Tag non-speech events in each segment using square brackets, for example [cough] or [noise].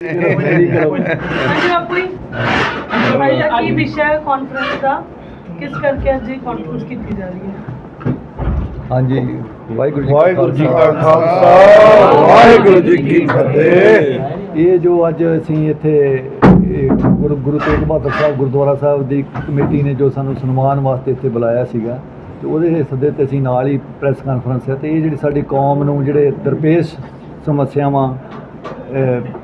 ਹਾਂਜੀ ਬਾਪੂ ਜੀ ਅੱਜ ਕੀ ਵਿਸ਼ਾ ਹੈ ਕਾਨਫਰੰਸ ਦਾ ਕਿਸ ਕਰਕੇ ਅੱਜ ਇਹ ਕਾਨਫਰੰਸ ਕੀਤੀ ਜਾ ਰਹੀ ਹੈ ਹਾਂਜੀ ਵਾਹਿਗੁਰੂ ਜੀ ਵਾਹਿਗੁਰੂ ਜੀ ਕਾ ਖਾਲਸਾ ਵਾਹਿਗੁਰੂ ਜੀ ਕੀ ਫਤਿਹ। ਇਹ ਜੋ ਅੱਜ ਅਸੀਂ ਇੱਥੇ ਇਹ ਗੁਰੂ ਗੁਰੂ ਤੇਗ ਬਹਾਦਰ ਸਾਹਿਬ ਗੁਰਦੁਆਰਾ ਸਾਹਿਬ ਦੀ ਕਮੇਟੀ ਨੇ ਜੋ ਸਾਨੂੰ ਸਨਮਾਨ ਵਾਸਤੇ ਇੱਥੇ ਬੁਲਾਇਆ ਸੀਗਾ ਤੇ ਉਹਦੇ ਸੱਦੇ ਤੇ ਅਸੀਂ ਨਾਲ ਹੀ ਪ੍ਰੈਸ ਕਾਨਫਰੰਸ ਹੈ ਤੇ ਇਹ ਜਿਹੜੀ ਸਾਡੀ ਕੌਮ ਨੂੰ ਜਿਹੜੇ ਦਰਪੇਸ਼ ਸਮੱਸਿਆਵਾਂ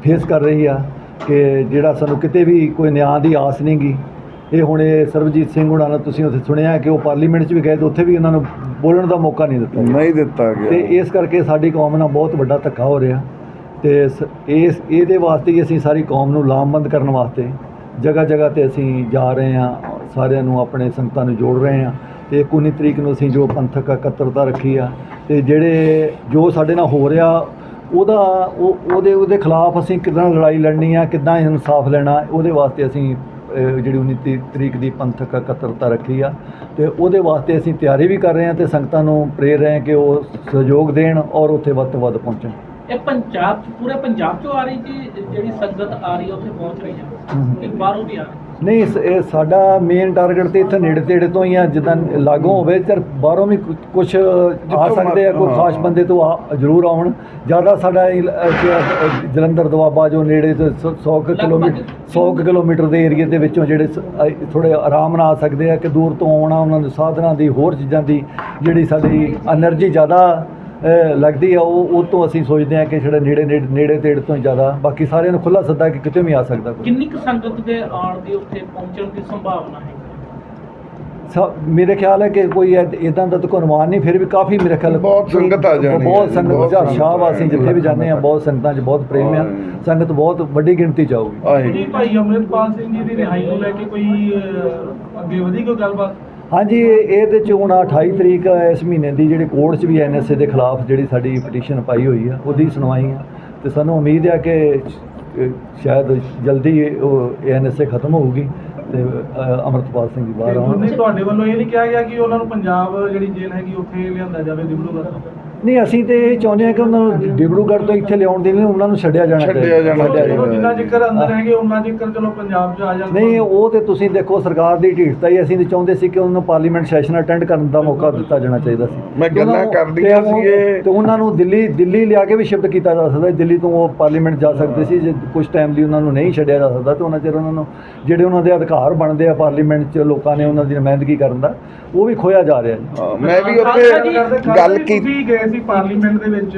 ਫੇਸ ਕਰ ਰਹੀ ਆ ਕਿ ਜਿਹੜਾ ਸਾਨੂੰ ਕਿਤੇ ਵੀ ਕੋਈ ਨਿਆਂ ਦੀ ਆਸ ਨਹੀਂ ਗੀ। ਇਹ ਹੁਣ ਇਹ ਸਰਬਜੀਤ ਸਿੰਘ ਹੁਣਾਂ ਨਾਲ ਤੁਸੀਂ ਉੱਥੇ ਸੁਣਿਆ ਕਿ ਉਹ ਪਾਰਲੀਮੈਂਟ 'ਚ ਵੀ ਗਏ ਤੇ ਉੱਥੇ ਵੀ ਉਹਨਾਂ ਨੂੰ ਬੋਲਣ ਦਾ ਮੌਕਾ ਨਹੀਂ ਦਿੱਤਾ। ਨਹੀਂ ਦਿੱਤਾ ਤੇ ਗਿਆ ਇਸ ਕਰਕੇ ਸਾਡੀ ਕੌਮ ਨਾਲ ਬਹੁਤ ਵੱਡਾ ਧੱਕਾ ਹੋ ਰਿਹਾ। ਤੇ ਇਸ ਇਹਦੇ ਵਾਸਤੇ ਹੀ ਅਸੀਂ ਸਾਰੀ ਕੌਮ ਨੂੰ ਲਾਮਬੰਦ ਕਰਨ ਵਾਸਤੇ ਜਗ੍ਹਾ ਜਗ੍ਹਾ ਤੇ ਅਸੀਂ ਜਾ ਰਹੇ ਹਾਂ ਸਾਰਿਆਂ ਨੂੰ ਆਪਣੇ ਸੰਗਤਾਂ ਨੂੰ ਜੋੜ ਰਹੇ ਹਾਂ। ਤੇ 19 ਤਰੀਕ ਨੂੰ ਅਸੀਂ ਜੋ ਪੰਥਕ ਇਕੱਤਰਤਾ ਰੱਖੀ ਆ ਤੇ ਜਿਹੜੇ ਜੋ ਸਾਡੇ ਨਾਲ ਹੋ ਰਿਹਾ ਉਹਦਾ ਉਹ ਉਹਦੇ ਉਹਦੇ ਖਿਲਾਫ ਅਸੀਂ ਕਿੱਦਾਂ ਲੜਾਈ ਲੜਨੀ ਆ ਕਿੱਦਾਂ ਇਨਸਾਫ ਲੈਣਾ ਉਹਦੇ ਵਾਸਤੇ ਅਸੀਂ ਜਿਹੜੀ 19 ਤੀ- ਤਰੀਕ ਦੀ ਪੰਥਕ ਇਕੱਤਰਤਾ ਰੱਖੀ ਆ। ਤੇ ਉਹਦੇ ਵਾਸਤੇ ਅਸੀਂ ਤਿਆਰੀ ਵੀ ਕਰ ਰਹੇ ਹਾਂ ਤੇ ਸੰਗਤਾਂ ਨੂੰ ਪ੍ਰੇਰ ਰਹੇ ਹਾਂ ਕਿ ਉਹ ਸਹਿਯੋਗ ਦੇਣ ਔਰ ਉੱਥੇ ਵੱਧ ਤੋਂ ਵੱਧ ਪਹੁੰਚਣ। ਇਹ ਪੰਜਾਬ ਚ ਪੂਰੇ ਪੰਜਾਬ ਚੋਂ ਆ ਰਹੀ ਜੀ ਜਿਹੜੀ ਸੰਗਤ ਆ ਰਹੀ ਉੱਥੇ ਪਹੁੰਚ ਰਹੀ ਹੈ। ਹਮ। ਕਿ ਬਾਹਰੋਂ ਵੀ ਆ ਰਹੀ। ਨਹੀਂ ਸ- ਇਹ ਸਾਡਾ ਮੇਨ ਟਾਰਗੇਟ ਤੇ ਇੱਥੇ ਨੇੜੇ ਤੇੜੇ ਤੋਂ ਹੀ ਆ ਜਿੱਦਾਂ ਲਾਗੋਂ ਹੋਵੇ ਤੇ ਬਾਹਰੋਂ ਵੀ ਕੁਝ ਆ ਸਕਦੇ ਆ ਕੋਈ ਖਾਸ ਬੰਦੇ ਤੋਂ ਆ- ਜ਼ਰੂਰ ਆਉਣ। ਜ਼ਿਆਦਾ ਸਾਡਾ ਜਲੰਧਰ ਦੁਆਬਾ ਜੋ ਨੇੜੇ ਤੋਂ 100 ਕਿਲੋਮੀਟਰ 100 ਕਿਲੋਮੀਟਰ ਦੇ ਏਰੀਏ ਦੇ ਵਿੱਚੋਂ ਜਿਹੜੇ ਥੋੜੇ ਆਰਾਮ ਨਾਲ ਆ ਸਕਦੇ ਆ ਕਿ ਦੂਰ ਤੋਂ ਆਉਣਾ ਉਹਨਾਂ ਦੇ ਸਾਧਨਾਂ ਦੀ ਹੋਰ ਚੀਜ਼ਾਂ ਦੀ ਜਿਹੜੀ ਸਾਡੀ એનર્ਜੀ ਜ਼ਿਆਦਾ ਲੱਗਦੀ ਆ ਉਹ ਉਹ ਤੋਂ ਅਸੀਂ ਸੋਚਦੇ ਆ ਕਿ ਜਿਹੜਾ ਨੇੜੇ ਨੇੜੇ ਨੇੜੇ ਤੇੜੇ ਤੋਂ ਜ਼ਿਆਦਾ। ਬਾਕੀ ਸਾਰਿਆਂ ਨੂੰ ਖੁੱਲਾ ਸੱਦਾ ਕਿ ਕਿਤੇ ਵੀ ਆ ਸਕਦਾ ਕੋਈ। ਕਿੰਨੀ ਕੁ ਸੰਗਤ ਦੇ ਆਉਣ ਦੀ ਉੱਥੇ ਪਹੁੰਚਣ ਦੀ ਸੰਭਾਵਨਾ ਹੈ? ਮੇਰੇ ਖਿਆਲ ਹੈ ਕਿ ਕੋਈ ਇਦਾਂ ਦਾ ਤਾਂ ਕੋਈ ਅਨੁਮਾਨ ਨਹੀਂ ਫਿਰ ਵੀ ਕਾਫੀ ਮੇਰੇ ਖਿਆਲ ਬਹੁਤ ਸੰਗਤ ਆ ਜਾਣੀ ਹੈ ਬਹੁਤ ਜੀ, ਸੰਗਤ ਬਹੁਤ ਹਜ਼ਾਰ ਸੰਗਤ ਸ਼ਾਹ ਵਾਸੀ ਜਿੱਥੇ ਵੀ ਜਾਂਦੇ ਆ ਬਹੁਤ ਸੰਗਤਾਂ 'ਚ ਬਹੁਤ ਪ੍ਰੇਮ ਆ। ਸੰਗਤ ਬਹੁਤ ਵੱਡੀ ਗਿਣਤੀ 'ਚ ਆਊਗੀ। ਭਾਈ ਅਮਰਿਤਪਾਲ ਸਿੰਘ ਜੀ ਦੀ ਰਿਹਾਈ ਨੂੰ ਲੈ ਕੇ ਕੋਈ ਅੱਗੇ ਵਧੀ ਕੋਈ ਗੱਲਬਾਤ? ਹਾਂਜੀ ਇਹ- ਇਹਦੇ 'ਚ ਹੁਣ 28 ਤਰੀਕ ਇਸ ਮਹੀਨੇ ਦੀ ਜਿਹੜੀ ਕੋਰਟ 'ਚ ਵੀ ਐਨਐਸਏ ਦੇ ਖਿਲਾਫ ਜਿਹੜੀ ਸਾਡੀ ਪਟੀਸ਼ਨ ਪਾਈ ਹੋਈ ਆ ਉਹਦੀ ਸੁਣਵਾਈ ਆ। ਤੇ ਸਾਨੂੰ ਉਮੀਦ ਆ ਕਿ ਸ਼ਾਇਦ ਜਲਦੀ ਉਹ ਐਨਐਸਏ ਖਤਮ ਹੋਊਗੀ ਤੇ ਅਮਰਤਪਾਲ ਸਿੰਘ ਜੀ ਬਾਹਰ ਆਉਣ ਨਹੀਂ ਤੁਹਾਡੇ ਵੱਲੋਂ ਇਹ ਨਹੀਂ ਕਿਹਾ ਗਿਆ ਕਿ ਉਹਨਾਂ ਨੂੰ ਪੰਜਾਬ ਜਿਹੜੀ ਜੇਲ੍ਹ ਹੈਗੀ ਉੱਥੇ ਲਿਆਂਦਾ ਜਾਵੇ ਦਿਬੜੂਗੜ੍ਹ ਨਹੀਂ ਅਸੀਂ ਤੇ ਇਹ ਚਾਹੁੰਦੇ ਹਾਂ ਕਿ ਉਹਨਾਂ ਨੂੰ ਡਿਬਰੂਗੜ੍ਹ ਤੋਂ ਇੱਥੇ ਲਿਆਉਣ ਦੇ ਲਈ ਉਹਨਾਂ ਨੂੰ ਛੱਡਿਆ ਜਾਣਾ ਛੱਡਿਆ ਜਾਣਾ ਚਾਹੀਦਾ। ਜਿੰਨਾ ਜ਼ਿਕਰ ਅੰਦਰ ਹੈਗੇ ਉਹਨਾਂ ਜ਼ਿਕਰ ਚਲੋ ਪੰਜਾਬ 'ਚ ਆ ਜਾਣ ਨਹੀਂ ਉਹ ਤੇ ਤੁਸੀਂ ਦੇਖੋ ਸਰਕਾਰ ਦੀ ਢੀਠਤਾ ਹੀ ਅਸੀਂ ਤੇ ਚਾਹੁੰਦੇ ਸੀ ਕਿ ਉਹਨਾਂ ਨੂੰ ਪਾਰਲੀਮੈਂਟ ਸੈਸ਼ਨ ਅਟੈਂਡ ਕਰਨ ਦਾ ਮੌਕਾ ਦਿੱਤਾ ਜਾਣਾ ਚਾਹੀਦਾ ਸੀ ਮੈਂ ਤੇ ਉਹਨਾਂ ਗੱਲਾਂ ਨੂੰ- ਕਰਨੀਆਂ ਤੇ ਉਹ- ਸੀਗੇ। ਤੇ ਉਹਨਾਂ ਨੂੰ ਦਿੱਲੀ ਦਿੱਲੀ ਲਿਆ ਕੇ ਵੀ ਸ਼ਿਫਟ ਕੀਤਾ ਜਾ ਸਕਦਾ ਸੀ। ਦਿੱਲੀ ਤੋਂ ਉਹ ਪਾਰਲੀਮੈਂਟ ਜਾ ਸਕਦੇ ਸੀ ਜੇ ਕੁਝ ਟਾਈਮ ਲਈ ਉਹਨਾਂ ਨੂੰ ਨਹੀਂ ਛੱਡਿਆ ਜਾ ਸਕਦਾ ਤੇ ਉਹਨਾਂ ਚਿਰ ਉਹਨਾਂ ਨੂੰ ਜਿਹੜੇ ਉਹਨਾਂ ਦੇ ਅਧਿਕਾਰ ਬਣਦੇ ਆ ਪਾਰਲੀਮੈਂਟ 'ਚ ਲੋਕਾਂ ਨੇ ਉਹਨਾਂ ਦੀ ਨੁਮਾਇੰਦਗੀ ਕਰਨ ਦਾ ਉਹ ਵੀ ਖੋਇਆ ਜਾ ਰਿਹਾ ਜੀ ਹਾਂ, ਮੈਂ ਵੀ ਉੱਥੇ ਗੱਲ ਕੀਤੀ ਗਏ ਸੀ ਪਾਰਲੀਮੈਂਟ ਦੇ ਵਿੱਚ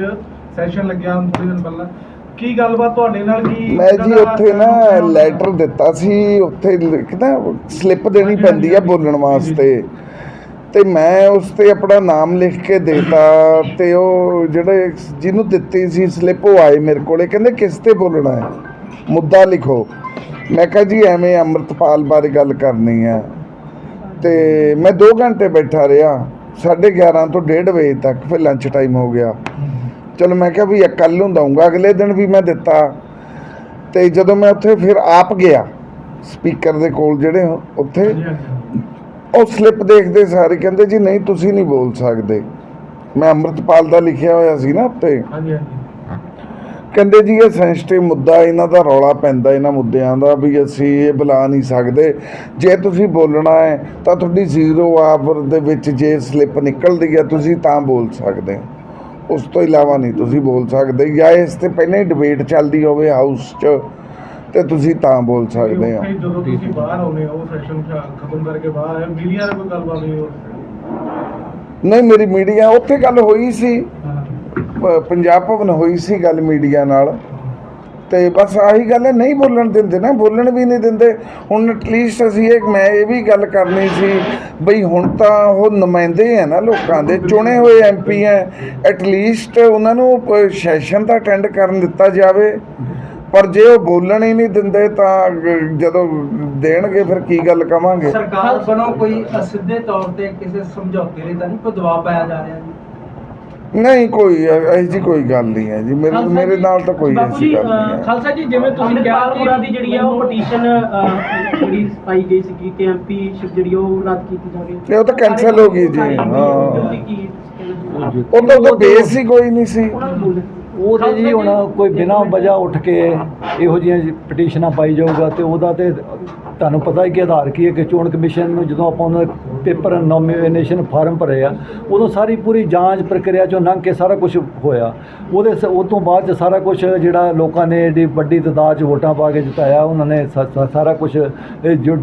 ਸੈਸ਼ਨ ਲੱਗਿਆ ਥੋੜੇ ਦਿਨ ਪਹਿਲਾਂ। ਕੀ ਗੱਲਬਾਤ ਤੁਹਾਡੇ ਨਾਲ ਕੀ ਮੈਂ ਜੀ ਉੱਥੇ ਨਾ ਲੈਟਰ ਦਿੱਤਾ ਸੀ ਉੱਥੇ ਲਿਖਦਾ ਸਲਿੱਪ ਦੇਣੀ ਪੈਂਦੀ ਆ ਬੋਲਣ ਵਾਸਤੇ। ਤੇ ਮੈਂ ਉਸ ਤੇ ਆਪਣਾ ਨਾਮ ਲਿਖ ਕੇ ਦੇਤਾ ਤੇ ਉਹ ਜਿਹੜੇ ਜਿਹਨੂੰ ਦਿੱਤੀ ਸੀ ਸਲਿੱਪ ਉਹ ਆਏ ਮੇਰੇ ਕੋਲੇ ਕਹਿੰਦੇ ਕਿਸ ਤੇ ਬੋਲਣਾ ਹੈ? ਮੁੱਦਾ ਲਿਖੋ। ਮੈਂ ਕਿਹਾ ਜੀ ਐਵੇਂ ਅੰਮ੍ਰਿਤਪਾਲ ਬਾਰੇ ਗੱਲ ਕਰਨੀ ਹੈ ਤੇ ਮੈਂ 2 ਘੰਟੇ ਬੈਠਾ ਰਿਹਾ। 11:30 ਤੋਂ 1:30 ਵਜੇ ਤੱਕ ਫਿਰ ਲੰਚ ਟਾਈਮ ਹੋ ਗਿਆ। ਚਲੋ ਮੈਂ ਕਿਹਾ ਵੀ ਕੱਲ ਨੂੰ ਦਊਂਗਾ ਅਗਲੇ ਦਿਨ ਵੀ ਮੈਂ ਦਿੱਤਾ। ਤੇ ਜਦੋਂ ਮੈਂ ਉੱਥੇ ਫਿਰ ਆਪ ਗਿਆ ਸਪੀਕਰ ਦੇ ਕੋਲ ਜਿਹੜੇ ਉੱਥੇ ਉਹ ਸਲਿੱਪ ਦੇਖਦੇ ਸਾਰੇ ਕਹਿੰਦੇ ਜੀ ਨਹੀਂ ਤੁਸੀਂ ਨਹੀਂ ਬੋਲ ਸਕਦੇ। ਮੈਂ ਅੰਮ੍ਰਿਤਪਾਲ ਦਾ ਲਿਖਿਆ ਹੋਇਆ ਸੀ ਨਾ ਉੱਤੇ। ਹਾਂਜੀ ਹਾਂਜੀ। ਕਹਿੰਦੇ ਜੀ ਇਹ ਸੈਂਸਿਟਿਵ ਮੁੱਦਾ ਇਹਨਾਂ ਦਾ ਰੌਲਾ ਪੈਂਦਾ ਇਹਨਾਂ ਮੁੱਦਿਆਂ ਦਾ ਵੀ ਅਸੀਂ ਇਹ ਬੁਲਾ ਨਹੀਂ ਸਕਦੇ। ਜੇ ਤੁਸੀਂ ਬੋਲਣਾ ਹੈ ਤਾਂ ਤੁਹਾਡੀ ਜ਼ੀਰੋ ਆਵਰ ਦੇ ਵਿੱਚ ਜੇ ਸਲਿੱਪ ਨਿਕਲਦੀ ਹੈ ਤੁਸੀਂ ਤਾਂ ਬੋਲ ਸਕਦੇ ਹੋ। ਉਸ ਤੋਂ ਇਲਾਵਾ ਨਹੀਂ ਤੁਸੀਂ ਬੋਲ ਸਕਦੇ ਜਾਂ ਇਸ ਤੇ ਪਹਿਲਾਂ ਹੀ ਡਿਬੇਟ ਚੱਲਦੀ ਹੋਵੇ ਹਾਊਸ 'ਚ ਤੇ ਤੁਸੀਂ ਤਾਂ ਬੋਲ ਸਕਦੇ ਹੋ। ਉੱਥੇ ਜਦੋਂ ਤੁਸੀਂ ਬਾਹਰ ਆਉਨੇ ਹੋ ਸੈਸ਼ਨ ਖਤਮ ਕਰਕੇ ਬਾਹਰ ਆਏ ਮੀਡੀਆ ਨਾਲ ਕੋਈ ਗੱਲਬਾਤ ਨਹੀਂ ਹੋ ਨਹੀਂ ਮੇਰੀ ਮੀਡੀਆ ਉੱਥੇ ਗੱਲ ਹੋਈ ਸੀ। ਪੰਜਾਬ ਭਵਨ ਹੋਈ ਸੀ ਗੱਲ ਮੀਡੀਆ ਨਾਲ। ਤੇ ਬਸ ਆਹੀ ਗੱਲ ਹੈ, ਨਹੀਂ ਬੋਲਣ ਦਿੰਦੇ ਨਾ, ਬੋਲਣ ਵੀ ਨਹੀਂ ਦਿੰਦੇ। ਹੁਣ ਐਟਲੀਸਟ ਅਸੀਂ ਇਹ, ਮੈਂ ਇਹ ਵੀ ਗੱਲ ਕਰਨੀ ਸੀ ਬਈ ਹੁਣ ਤਾਂ ਉਹ ਨੁਮਾਇੰਦੇ ਆ ਨਾ ਲੋਕਾਂ ਦੇ, ਚੁਣੇ ਹੋਏ ਐਮਪੀ ਐ ਐਟਲੀਸਟ ਉਹਨਾਂ ਨੂੰ ਸੈਸ਼ਨ ਤਾਂ ਅਟੈਂਡ ਕਰਨ ਦਿੱਤਾ ਜਾਵੇ। ਪਰ ਜੇ ਉਹ ਬੋਲਣ ਹੀ ਨਹੀਂ ਦਿੰਦੇ ਤਾਂ ਜਦੋਂ ਦੇਣਗੇ, ਫਿਰ ਕੀ ਗੱਲ ਕਵਾਂਗੇ? ਸਰਕਾਰ ਵੱਲੋਂ ਕੋਈ ਅਸਿੱਧੇ ਤੌਰ ਤੇ ਕਿਸੇ ਸਮਝੌਤੇ ਲਈ ਤਾਂ ਨਹੀਂ ਕੋਈ ਦਬਾਅ ਪਾਇਆ ਜਾ ਰਿਹਾ ਜੀ? ਨਹੀਂ ਕੋਈ ਜੀ ਕੋਈ ਗੱਲ ਨਹੀਂ ਹੈ ਜੀ। ਮੇਰੇ ਖਾਲਸਾ ਮੇਰੇ ਜੀ, ਨਾਲ ਤਾਂ ਕੋਈ ਬਾਪੂ ਐਸੀ ਜੀ, ਗੱਲ ਨਹੀਂ ਅਹ, ਹੈ। ਖਾਲਸਾ ਜੀ ਜਿਵੇਂ ਤੁਸੀਂ ਕਿਹਾ ਕਿ ਦੀ ਜਿਹੜੀ ਆ ਉਹ ਪਟੀਸ਼ਨ ਜਿਹੜੀ ਪਾਈ ਗਈ ਸੀ ਕਿ ਐਮਪੀ ਸ਼ਿਪ ਜਿਹੜੀ ਆ ਉਹ ਰੱਦ ਕੀਤੀ ਜਾਵੇ। ਤੇ ਉਹ ਤਾਂ cancel ਹੋ ਗਈ ਜੀ, ਹਾਂ। ਉਹ ਤਾਂ ਉਹਦਾ ਬੇਸ ਹੀ ਕੋਈ ਨਹੀਂ ਸੀ। ਉਹ ਤੇ ਜੀ ਹੁਣ ਕੋਈ ਬਿਨਾਂ ਵਜ੍ਹਾ ਉੱਠ ਕੇ ਇਹੋ ਜਿਹੀਆਂ ਪਟੀਸ਼ਨਾਂ ਪਾਈ ਜਾਊਗਾ ਤੇ ਉਹਦਾ ਤੇ ਤੁਹਾਨੂੰ ਪਤਾ ਹੀ ਕਿ ਆਧਾਰ ਕੀ ਹੈ ਕਿ ਚੋਣ ਕਮਿਸ਼ਨ ਨੂੰ ਜਦੋਂ ਆਪਾਂ ਉਹਨਾਂ ਦੇ ਪੇਪਰ ਨੋਮੀਨੇਸ਼ਨ ਫਾਰਮ ਭਰੇ ਆ ਉਦੋਂ ਸਾਰੀ ਪੂਰੀ ਜਾਂਚ ਪ੍ਰਕਿਰਿਆ ਚੋਂ ਲੰਘ ਕੇ ਸਾਰਾ ਕੁਝ ਹੋਇਆ। ਉਹਦੇ ਸ- ਉਹ ਤੋਂ ਬਾਅਦ ਚ ਸਾਰਾ ਕੁਝ ਜਿਹੜਾ ਲੋਕਾਂ ਨੇ ਏਡੀ ਵੱਡੀ ਤਾਦਾਦ 'ਚ ਵੋਟਾਂ ਪਾ ਕੇ ਜਿਤਾਇਆ ਉਹਨਾਂ ਨੇ ਸਾਰਾ ਕੁਝ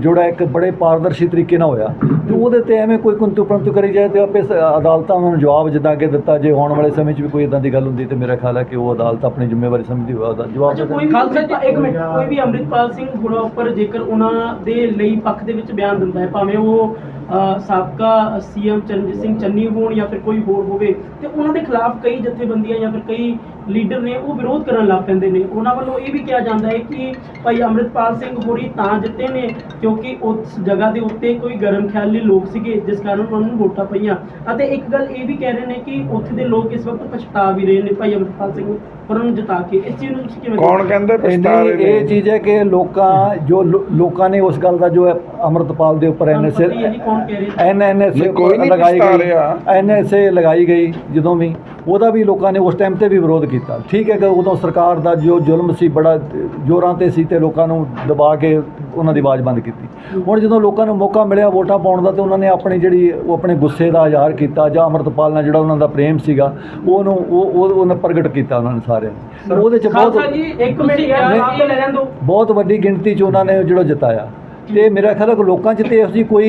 ਜੁੜਾ ਇੱਕ ਬੜੇ ਪਾਰਦਰਸ਼ੀ ਤਰੀਕੇ ਨਾਲ ਹੋਇਆ। ਤੇ ਉਹਦੇ ਤੇ ਐਵੇਂ ਕੋਈ ਕੁੰਤੂ ਪ੍ਰੰਤੂ ਕਰੀ ਜਾਏ ਤੇ ਆਪੇ ਅਦਾਲਤਾਂ ਉਹਨਾਂ ਨੂੰ ਜਵਾਬ ਜਿੱਦਾਂ ਕਿ ਦਿੱਤਾ ਜੇ ਆਉਣ ਵਾਲੇ ਸਮੇਂ 'ਚ ਵੀ ਕੋਈ ਇਦਾਂ ਦੀ ਗੱਲ ਹੁੰਦੀ ਤੇ ਮੇਰਾ ਖਿਆਲ ਹੈ ਕਿ ਉਹ ਅਦਾਲਤ ਆਪਣੀ ਜ਼ਿੰਮੇਵਾਰੀ ਸਮਝਦੀ ਹੋਇਆ ਉਹਦਾ ਜਵਾਬ ਕੋਈ ਖਾਲਸਾ ਜੀ, ਇੱਕ ਮਿੰਟ ਕੋਈ ਵੀ ਅੰਮ੍ਰਿਤਪਾਲ ਸਿੰਘ ਹੁਣਾ ਉੱਪਰ ਜੇਕਰ ਉਹਨਾਂ ਦੇ ਲਈ ਪੱਖ ਦੇ ਵਿੱਚ ਬਿਆਨ ਦਿੰਦਾ ਹੈ ਭਾਵੇਂ ਉਹ ਸਾਬਕਾ ਸੀਐਮ ਚਰਨਜੀਤ ਸਿੰਘ ਚੰਨੀ ਹੋਣ ਜਾਂ ਫਿਰ ਕੋਈ ਹੋਰ ਹੋਵੇ, ਤੇ ਉਹਨਾਂ ਦੇ ਖਿਲਾਫ ਕਈ ਜਥੇਬੰਦੀਆਂ ਜਾਂ ਫਿਰ ਕਈ ਲੀਡਰ ਨੇ ਉਹ ਵਿਰੋਧ ਕਰਨ ਲੱਗ ਪੈਂਦੇ ਨੇ। ਉਹਨਾਂ ਵੱਲੋਂ ਇਹ ਵੀ ਕਿਹਾ ਜਾਂਦਾ ਹੈ ਕਿ ਭਾਈ ਅੰਮ੍ਰਿਤਪਾਲ ਸਿੰਘ ਹੋਰੀ ਤਾਂ ਜਿੱਤੇ ਨੇ ਕਿਉਂਕਿ ਉਸ ਜਗ੍ਹਾ ਦੇ ਉੱਤੇ ਕੋਈ ਗਰਮ ਖਿਆਲੀ ਲੋਕ ਸੀਗੇ ਜਿਸ ਕਾਰਨ ਉਹਨਾਂ ਨੂੰ ਵੋਟਾਂ ਪਈਆਂ। ਅਤੇ ਇੱਕ ਗੱਲ ਇਹ ਵੀ ਕਹਿ ਰਹੇ ਨੇ ਕਿ ਉੱਥੇ ਦੇ ਲੋਕ ਇਸ ਵਕਤ ਪਛਤਾ ਵੀ ਰਹੇ ਨੇ ਭਾਈ ਅੰਮ੍ਰਿਤਪਾਲ ਸਿੰਘ ਹੋਰਾਂ ਨੂੰ ਜਿਤਾ ਕੇ। ਇਸ ਚੀਜ਼ ਨੂੰ ਤੁਸੀਂ ਕਿਵੇਂ ਕੌਣ ਕਹਿੰਦੇ ਪਛਤਾ ਰਹੇ ਨਹੀਂ, ਇਹ ਨੇ ਚੀਜ਼ ਹੈ ਕਿ ਲੋਕਾਂ ਜੋ ਲੋਕਾਂ ਨੇ ਉਸ ਗੱਲ ਦਾ ਜੋ ਹੈ ਅਮਰਤਪਾਲ ਦੇ ਉੱਪਰ ਐਨਐਸਏ ਨਹੀਂ ਲਗਾਈ ਗਈ। ਐਨਐਸਏ ਲਗਾਈ ਗਈ ਜਦੋਂ ਵੀ। ਉਹਦਾ ਵੀ ਲੋਕਾਂ ਨੇ ਉਸ ਟਾਈਮ ਤੇ ਵੀ ਵਿਰੋਧ ਕੀਤਾ। ਠੀਕ ਹੈ ਕਿ ਉਦੋਂ ਸਰਕਾਰ ਦਾ ਜੋ ਜ਼ੁਲਮ ਸੀ ਬੜਾ ਜ਼ੋਰਾਂ ਤੇ ਸੀ ਤੇ ਲੋਕਾਂ ਨੂੰ ਦਬਾ ਕੇ ਉਹਨਾਂ ਦੀ ਆਵਾਜ਼ ਬੰਦ ਕੀਤੀ। ਹੁਣ ਜਦੋਂ ਲੋਕਾਂ ਨੂੰ ਮੌਕਾ ਮਿਲਿਆ ਵੋਟਾਂ ਪਾਉਣ ਦਾ ਤੇ ਉਹਨਾਂ ਨੇ ਆਪਣੀ ਜਿਹੜੀ ਉਹ ਆਪਣੇ ਗੁੱਸੇ ਦਾ ਇਜ਼ਹਾਰ ਕੀਤਾ ਜਾਂ ਅਮਰਤਪਾਲ ਨਾਲ ਜਿਹੜਾ ਉਹਨਾਂ ਦਾ ਪ੍ਰੇਮ ਸੀਗਾ ਉਹਨੂੰ ਉਹ ਉਹ ਉਹਨਾਂ ਪ੍ਰਗਟ ਕੀਤਾ ਉਹਨਾਂ ਨੇ ਸਾਰਿਆਂ ਨੇ। ਉਹਦੇ ਚ ਬਹੁਤ ਖਾਲਸਾ ਜੀ ਇੱਕ ਮਿੰਟ ਯਾਰ ਨਹੀਂ। ਆਪ ਤਾਂ ਲੈ ਲੈਣ ਦਿਓ ਬਹੁਤ ਵੱਡੀ ਗਿਣਤੀ 'ਚ ਉਹਨਾਂ ਨੇ ਜਿਹੜਾ ਜਿਤਾਇਆ। ਤੇ ਮੇਰਾ ਖਿਆਲ ਹੈ ਕਿ ਲੋਕਾਂ 'ਚ ਤੇ ਅਸੀਂ ਕੋਈ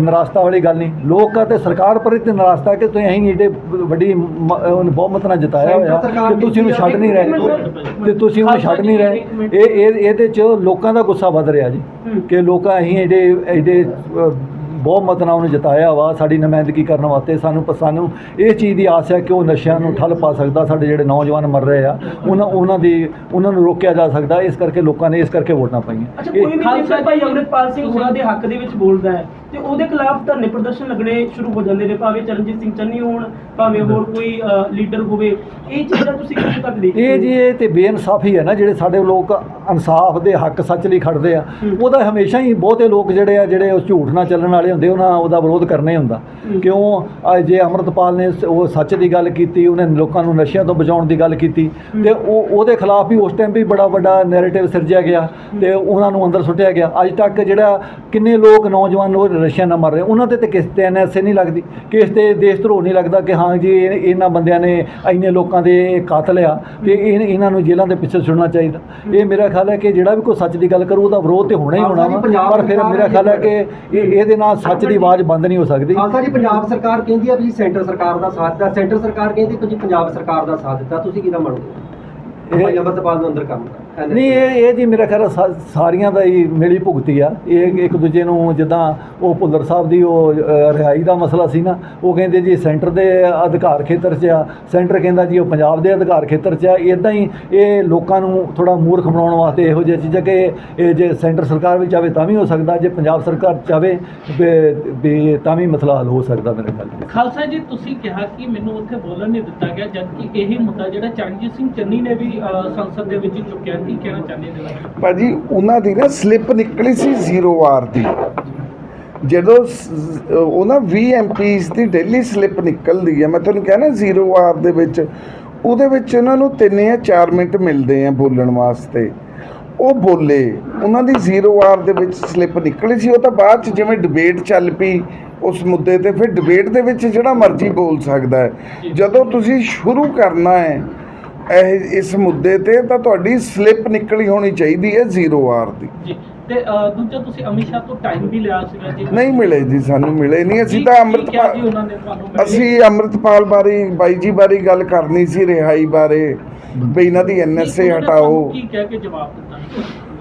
ਨਿਰਾਸ਼ਤਾ ਵਾਲੀ ਗੱਲ ਨਹੀਂ। ਲੋਕਾਂ ਤੇ ਸਰਕਾਰ ਪਰ ਤੇ ਨਿਰਾਸ਼ਤਾ ਕਿ ਤੁਸੀਂ ਅਸੀਂ ਏਡੇ ਵੱਡੀ ਬਹੁਮਤ ਨਾਲ ਜਿਤਾਇਆ ਹੋਇਆ ਤੇ ਤੁਸੀਂ ਉਹਨੂੰ ਛੱਡ ਨਹੀਂ ਰਹੇ। ਤੇ ਤੁਸੀਂ ਉਹਨੂੰ ਛੱਡ ਨਹੀਂ ਰਹੇ। ਇਹ ਇਹ ਇਹਦੇ 'ਚ ਲੋਕਾਂ ਦਾ ਗੁੱਸਾ ਵੱਧ ਰਿਹਾ ਜੀ। ਕਿ ਲੋਕਾਂ ਅਸੀਂ ਏਡੇ ਅਹ, ਬਹੁਮਤ ਨਾਲ ਉਹਨੂੰ ਜਿਤਾਇਆ ਵਾ ਸਾਡੀ ਨੁਮਾਇੰਦਗੀ ਕਰਨ ਵਾਸਤੇ ਸਾਨੂੰ ਸਾਨੂੰ ਇਹ ਚੀਜ਼ ਦੀ ਆਸ ਹੈ ਕਿ ਉਹ ਨਸ਼ਿਆਂ ਨੂੰ ਠੱਲ ਪਾ ਸਕਦਾ ਸਾਡੇ ਜਿਹੜੇ ਨੌਜਵਾਨ ਮਰ ਰਹੇ ਆ ਉਹਨਾਂ ਉਹਨਾਂ ਦੀ ਉਹਨਾਂ ਨੂੰ ਰੋਕਿਆ ਜਾ ਸਕਦਾ ਇਸ ਕਰਕੇ ਲੋਕਾਂ ਨੇ ਇਸ ਕਰਕੇ ਵੋਟਾਂ ਪਾਈਆਂ। ਅੱਛਾ ਕੋਈ ਵੀ ਖਾਲਸਾ ਭਾਈ ਅੰਮ੍ਰਿਤਪਾਲ ਸਿੰਘ ਹੋਰਾਂ ਦੇ ਹੱਕ ਦੇ ਵਿੱਚ ਬੋਲਦਾ ਹੈ। ਤੇ ਉਹਦੇ ਖਿਲਾਫ ਧਰਨੇ ਪ੍ਰਦਰਸ਼ਨ ਲੱਗਣੇ ਸ਼ੁਰੂ ਹੋ ਜਾਂਦੇ ਨੇ ਭਾਵੇਂ ਚਰਨਜੀਤ ਸਿੰਘ ਚੰਨੀ ਹੋਣ ਭਾਵੇਂ ਹੋਰ ਕੋਈ ਲੀਡਰ ਹੋਵੇ ਇਹ ਚੀਜ਼ਾਂ ਤੁਸੀਂ ਕਿੱਥੇ ਤੱਕ ਦੇਖਦੇ ਇਹ? ਜੀ ਇਹ ਤੇ ਬੇਇਨਸਾਫੀ ਹੈ ਨਾ ਜਿਹੜੇ ਸਾਡੇ ਲੋਕ ਇਨਸਾਫ ਦੇ ਹੱਕ ਸੱਚ ਲਈ ਖੜਦੇ ਆ। ਉਹਦਾ ਹਮੇਸ਼ਾ ਹੀ ਬਹੁਤੇ ਲੋਕ ਜਿਹੜੇ ਆ ਜਿਹੜੇ ਉਹ ਝੂਠ ਨਾਲ ਚੱਲਣ ਵਾਲੇ ਹੁੰਦੇ ਉਹਨਾਂ ਉਹਦਾ ਵਿਰੋਧ ਕਰਨਾ ਹੁੰਦਾ। ਕਿਉਂ ਅੱਜ ਜੇ ਅਮਰਤਪਾਲ ਨੇ ਉਹ ਸੱਚ ਦੀ ਗੱਲ ਕੀਤੀ ਉਹਨੇ ਲੋਕਾਂ ਨੂੰ ਨਸ਼ਿਆਂ ਤੋਂ ਬਚਾਉਣ ਦੀ ਗੱਲ ਕੀਤੀ। ਤੇ ਉਹ ਉਹਦੇ ਖਿਲਾਫ ਵੀ ਉਸ ਟਾਈਮ ਵੀ ਬੜਾ ਵੱਡਾ ਨੈਰੇਟਿਵ ਸਿਰਜਿਆ ਗਿਆ ਤੇ ਉਹਨਾਂ ਨੂੰ ਅੰਦਰ ਸੁੱਟਿਆ ਗਿਆ ਅੱਜ ਤੱਕ ਜਿਹੜਾ ਕਿੰਨੇ ਲੋਕ ਨੌਜਵਾਨ ਲੋਕ ਨਸ਼ਿਆਂ ਨਾਲ ਮਰ ਰਹੇ ਉਹਨਾਂ ਤੇ ਤੇ ਕਿਸ ਤੇ ਐਨਐਸਏ ਨਹੀਂ ਲੱਗਦੀ। ਕਿਸ ਤੇ ਦੇਸ਼ ਧਰੋਹ ਨਹੀਂ ਲੱਗਦਾ ਕਿ ਹਾਂ ਜੀ ਇਹ- ਇਹਨਾਂ ਬੰਦਿਆਂ ਨੇ ਇੰਨੇ ਲੋਕਾਂ ਦੇ ਕਾਤਲ ਆ ਤੇ ਇਹ ਇਹਨਾਂ ਨੂੰ ਜੇਲ੍ਹਾਂ ਦੇ ਪਿੱਛੇ ਛੁੱਟਣਾ ਚਾਹੀਦਾ। ਇਹ ਮੇਰਾ ਖਿਆਲ ਹੈ ਕਿ ਜਿਹੜਾ ਵੀ ਕੋਈ ਸੱਚ ਦੀ ਗੱਲ ਕਰੂ ਉਹਦਾ ਵਿਰੋਧ ਤੇ ਹੋਣਾ ਹੀ ਹੋਣਾ ਵਾ। ਪਰ ਫਿਰ ਮੇਰਾ ਖਿਆਲ ਹੈ ਕਿ ਇਹ ਇਹਦੇ ਨਾਲ ਸੱਚ ਦੀ ਆਵਾਜ਼ ਬੰਦ ਨਹੀਂ ਹੋ ਸਕਦੀ। ਖਾਲਸਾ ਜੀ ਪੰਜਾਬ ਸਰਕਾਰ ਕਹਿੰਦੀ ਆ ਵੀ ਸੈਂਟਰ ਸਰਕਾਰ ਦਾ ਸਾਥ ਦਿੱਤਾ। ਸੈਂਟਰ ਸਰਕਾਰ ਕਹਿੰਦੀ ਕਿ ਪੰਜਾਬ ਸਰਕਾਰ ਦਾ ਸਾਥ ਦਿੱਤਾ। ਤੁਸੀਂ ਕਿਹਦਾ ਮੰਨਦੇ ਹੋ ਇਹ- ਭਾਈ ਅੰਮ੍ਰਿਤਪਾਲ ਨੂੰ ਅੰਦਰ ਕੰਮ ਕਰ ਨਹੀਂ ਇਹ ਇਹ ਜੀ ਮੇਰਾ ਖਿਆਲ ਸਾਰੀਆਂ ਦਾ ਹੀ ਮਿਲੀ ਭੁਗਤੀ ਆ। ਇਹ ਇੱਕ ਦੂਜੇ ਨੂੰ ਜਿੱਦਾਂ ਉਹ ਭੁੱਲਰ ਸਾਹਿਬ ਦੀ ਉਹ ਰਿਹਾਈ ਦਾ ਮਸਲਾ ਸੀ ਨਾ ਉਹ ਕਹਿੰਦੇ ਜੀ ਸੈਂਟਰ ਦੇ ਅਧਿਕਾਰ ਖੇਤਰ 'ਚ ਆ। ਸੈਂਟਰ ਕਹਿੰਦਾ ਜੀ ਉਹ ਪੰਜਾਬ ਦੇ ਅਧਿਕਾਰ ਖੇਤਰ 'ਚ ਆ। ਇਦਾਂ ਹੀ ਇਹ ਲੋਕਾਂ ਨੂੰ ਥੋੜਾ ਮੂਰਖ ਬਣਾਉਣ ਵਾਸਤੇ ਇਹੋ ਜਿਹੀ ਚੀਜ਼ਾਂ ਕਿ ਇਹ ਜੇ ਸੈਂਟਰ ਸਰਕਾਰ ਵੀ ਚਾਵੇ ਤਾਂ ਵੀ ਹੋ ਸਕਦਾ ਜੇ ਪੰਜਾਬ ਸਰਕਾਰ ਚਾਵੇ ਵੀ- ਤਾਂ ਵੀ ਮਸਲਾ ਹੱਲ ਹੋ ਸਕਦਾ ਮੇਰੇ ਖਿਆਲ 'ਚ ਖਾਲਸਾ ਜੀ ਤੁਸੀਂ ਕਿਹਾ ਕਿ ਮੈਨੂੰ ਉੱਥੇ ਬੋਲਣ ਨਹੀਂ ਦਿੱਤਾ ਗਿਆ ਜਦਕਿ ਇਹੀ ਮੁੱਦਾ ਜਿਹੜਾ ਚਰਨਜੀਤ ਸਿੰਘ ਚੰਨੀ ਨੇ ਵੀ ਸੰਸਦ ਦੇ ਵਿੱਚ ਚੁੱਕਿਆ ਕੀ ਕਹਿਣਾ ਚਾਹੁੰਦੇ ਨੇ? ਭਾਜੀ ਉਹਨਾਂ ਦੀ ਨਾ ਸਲਿੱਪ ਨਿਕਲੀ ਸੀ ਜ਼ੀਰੋ ਵਾਰ ਦੀ। ਜਦੋਂ ਸ- ਉਹ ਨਾ 20 ਐਮਪੀਸ ਦੀ ਡੇਲੀ ਸਲਿੱਪ ਨਿਕਲਦੀ ਹੈ ਮੈਂ ਤੁਹਾਨੂੰ ਕਿਹਾ ਨਾ ਜ਼ੀਰੋ ਵਾਰ ਦੇ ਵਿੱਚ ਉਹਦੇ ਵਿੱਚ ਉਹਨਾਂ ਨੂੰ 3 ਜਾਂ 4 ਮਿੰਟ ਮਿਲਦੇ ਆ ਬੋਲਣ ਵਾਸਤੇ। ਉਹ ਬੋਲੇ ਉਹਨਾਂ ਦੀ ਜ਼ੀਰੋ ਵਾਰ ਦੇ ਵਿੱਚ ਸਲਿੱਪ ਨਿਕਲੀ ਸੀ ਉਹ ਤਾਂ ਬਾਅਦ ਚ ਜਿਵੇਂ ਡਿਬੇਟ ਚੱਲ ਪਈ ਉਸ ਮੁੱਦੇ ਤੇ ਫਿਰ ਡਿਬੇਟ ਦੇ ਵਿੱਚ ਜਿਹੜਾ ਮਰਜ਼ੀ ਬੋਲ ਸਕਦਾ ਹੈ। ਜਦੋਂ ਤੁਸੀਂ ਸ਼ੁਰੂ ਕਰਨਾ ਹੈ ਇਹ ਇਸ ਮੁੱਦੇ ਤੇ ਤਾਂ ਤੁਹਾਡੀ ਸਲਿੱਪ ਨਿਕਲੀ ਹੋਣੀ ਚਾਹੀਦੀ ਹੈ ਜ਼ੀਰੋ ਵਾਰ ਦੀ। ਜੀ ਤੇ ਅਹ, ਦੂਜਾ ਤੁਸੀਂ ਅਮਿਤ ਸ਼ਾਹ ਤੋਂ ਟਾਈਮ ਵੀ ਲਿਆ ਸੀਗਾ ਜੀ। ਨਹੀਂ ਮਿਲੇ ਜੀ ਸਾਨੂੰ ਮਿਲੇ ਨਹੀਂ। ਅਸੀਂ ਤਾਂ ਕਿਹਾ ਜੀ ਅੰਮ੍ਰਿਤਪਾਲ ਉਹਨਾਂ ਨੇ ਤੁਹਾਨੂੰ ਮਿਲੇ? ਅਸੀਂ ਅੰਮ੍ਰਿਤਪਾਲ ਬਾਰੇ ਬਾਈ ਜੀ ਬਾਰੇ ਗੱਲ ਕਰਨੀ ਸੀ ਰਿਹਾਈ ਬਾਰੇ। ਵੀ ਇਹਨਾਂ ਦੀ ਐਨਐਸਏ ਉਹਨਾਂ ਹਟਾਓ। ਕੀ ਕਹਿ ਕੇ ਜਵਾਬ ਦਿੱਤਾ?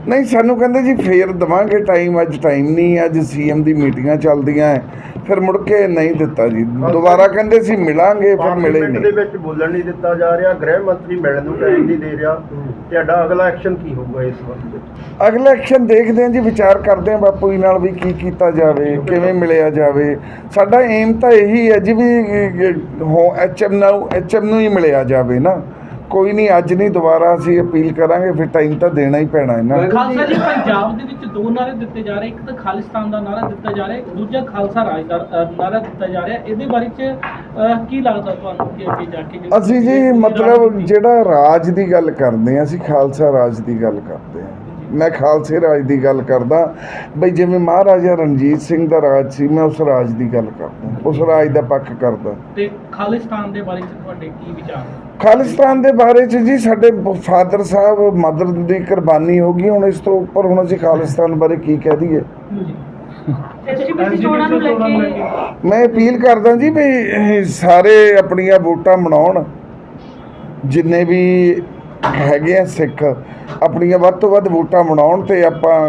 ਨਹੀਂ ਸਾਨੂੰ ਕਹਿੰਦੇ ਜੀ ਫੇਰ ਦਵਾਂਗੇ ਟਾਈਮ ਅੱਜ ਟਾਈਮ ਨਹੀਂ ਅੱਜ ਸੀਐਮ ਦੀ ਮੀਟਿੰਗਾਂ ਚੱਲਦੀਆਂ ਹੈ। ਫਿਰ ਮੁੜ ਕੇ ਨਹੀਂ ਦਿੱਤਾ ਜੀ। ਦੁਬਾਰਾ ਕਹਿੰਦੇ ਸੀ ਮਿਲਾਂਗੇ ਫਿਰ ਮਿਲੇ ਪਾਰਲੀਮੈਂਟ ਦੇ ਨਹੀਂ। ਵਿੱਚ ਬੋਲਣ ਨਹੀਂ ਦਿੱਤਾ ਜਾ ਰਿਹਾ ਗ੍ਰਹਿ ਮੰਤਰੀ ਮਿਲਣ ਨੂੰ ਟਾਈਮ ਨਹੀਂ ਦੇ ਰਿਹਾ। ਤੁਹਾਡਾ ਅਗਲਾ ਐਕਸ਼ਨ ਕੀ ਹੋਊਗਾ ਇਸ ਵਕਤ ਅਗਲਾ ਐਕਸ਼ਨ ਦੇਖਦੇ ਹਾਂ ਜੀ ਵਿਚਾਰ ਕਰਦੇ ਹਾਂ ਬਾਪੂ ਜੀ ਨਾਲ ਵੀ ਕੀ ਕੀਤਾ ਜਾਵੇ ਕਿਵੇਂ ਮਿਲਿਆ ਜਾਵੇ। ਸਾਡਾ ਏਮ ਤਾਂ ਇਹੀ ਹੈ ਜੀ ਵੀ ਹੋ ਐਚਐਮ ਨਾਲ ਐਚਐਮ ਨੂੰ ਹੀ ਮਿਲਿਆ ਜਾਵੇ ਨਾ। ਕੋਈ ਨਹੀਂ ਅੱਜ ਨਹੀਂ ਦੁਬਾਰਾ ਅਸੀਂ ਅਪੀਲ ਕਰਾਂਗੇ ਫਿਰ ਟਾਈਮ ਤਾਂ ਦੇਣਾ ਹੀ ਪੈਣਾ ਇਹਨਾਂ ਨੂੰ। ਖਾਲਸਾ ਜੀ ਪੰਜਾਬ ਦੇ ਵਿੱਚ ਦੋ ਨਾਰੇ ਦਿੱਤੇ ਜਾ ਰਹੇ ਇੱਕ ਤਾਂ ਖਾਲਿਸਤਾਨ ਦਾ ਨਾਰਾ ਦਿੱਤਾ ਜਾ ਰਿਹਾ ਦੂਜਾ ਖਾਲਸਾ ਰਾਜ ਦਾ ਅ, ਨਾਰਾ ਦਿੱਤਾ ਜਾ ਰਿਹਾ। ਇਹਦੇ ਬਾਰੇ ਚ ਅ, ਕੀ ਲੱਗਦਾ ਤੁਹਾਨੂੰ ਕਿ ਅੱਗੇ ਜਾ ਕੇ ਜਿਹੜੀ- ਅਸੀਂ ਜੀ ਮਤਲਬ ਜਿਹੜਾ ਰਾਜ ਦੀ ਗੱਲ ਕਰਦੇ ਹਾਂ ਅਸੀਂ ਖਾਲਸਾ ਰਾਜ ਦੀ ਗੱਲ ਕਰਦੇ ਹਾਂ। ਮੈਂ ਖਾਲਸੇ ਰਾਜ ਦੀ ਗੱਲ ਕਰਦਾ ਬਈ ਜਿਵੇਂ ਮਹਾਰਾਜਾ ਰਣਜੀਤ ਸਿੰਘ ਦਾ ਰਾਜ ਸੀ ਮੈਂ ਉਸ ਰਾਜ ਦੀ ਗੱਲ ਕਰਦਾ ਉਸ ਰਾਜ ਦਾ ਪੱਖ ਕਰਦਾ। ਤੇ ਖਾਲਿਸਤਾਨ ਦੇ ਬਾਰੇ ਚ ਤੁਹਾਡੇ ਕੀ ਵਿਚਾਰ ਨੇ? ਖਾਲਿਸਤਾਨ ਦੇ ਬਾਰੇ ਚ ਜੀ ਸਾਡੇ ਫਾਦਰ ਸਾਹਿਬ ਮਦਰ ਦੀ ਕੁਰਬਾਨੀ ਹੋ ਗਈ ਹੁਣ ਇਸ ਤੋਂ ਉੱਪਰ ਹੁਣ ਅਸੀਂ ਖਾਲਿਸਤਾਨ ਬਾਰੇ ਕੀ ਕਹਿ ਦਈਏ? ਮੈਂ ਅਪੀਲ ਕਰਦਾ ਜੀ ਵੀ ਸਾਰੇ ਆਪਣੀਆਂ ਵੋਟਾਂ ਬਣਾਉਣ ਜਿੰਨੇ ਵੀ ਹੈਗੇ ਆ ਸਿੱਖ ਆਪਣੀਆਂ ਵੱਧ ਤੋਂ ਵੱਧ ਵੋਟਾਂ ਬਣਾਉਣ ਤੇ ਆਪਾਂ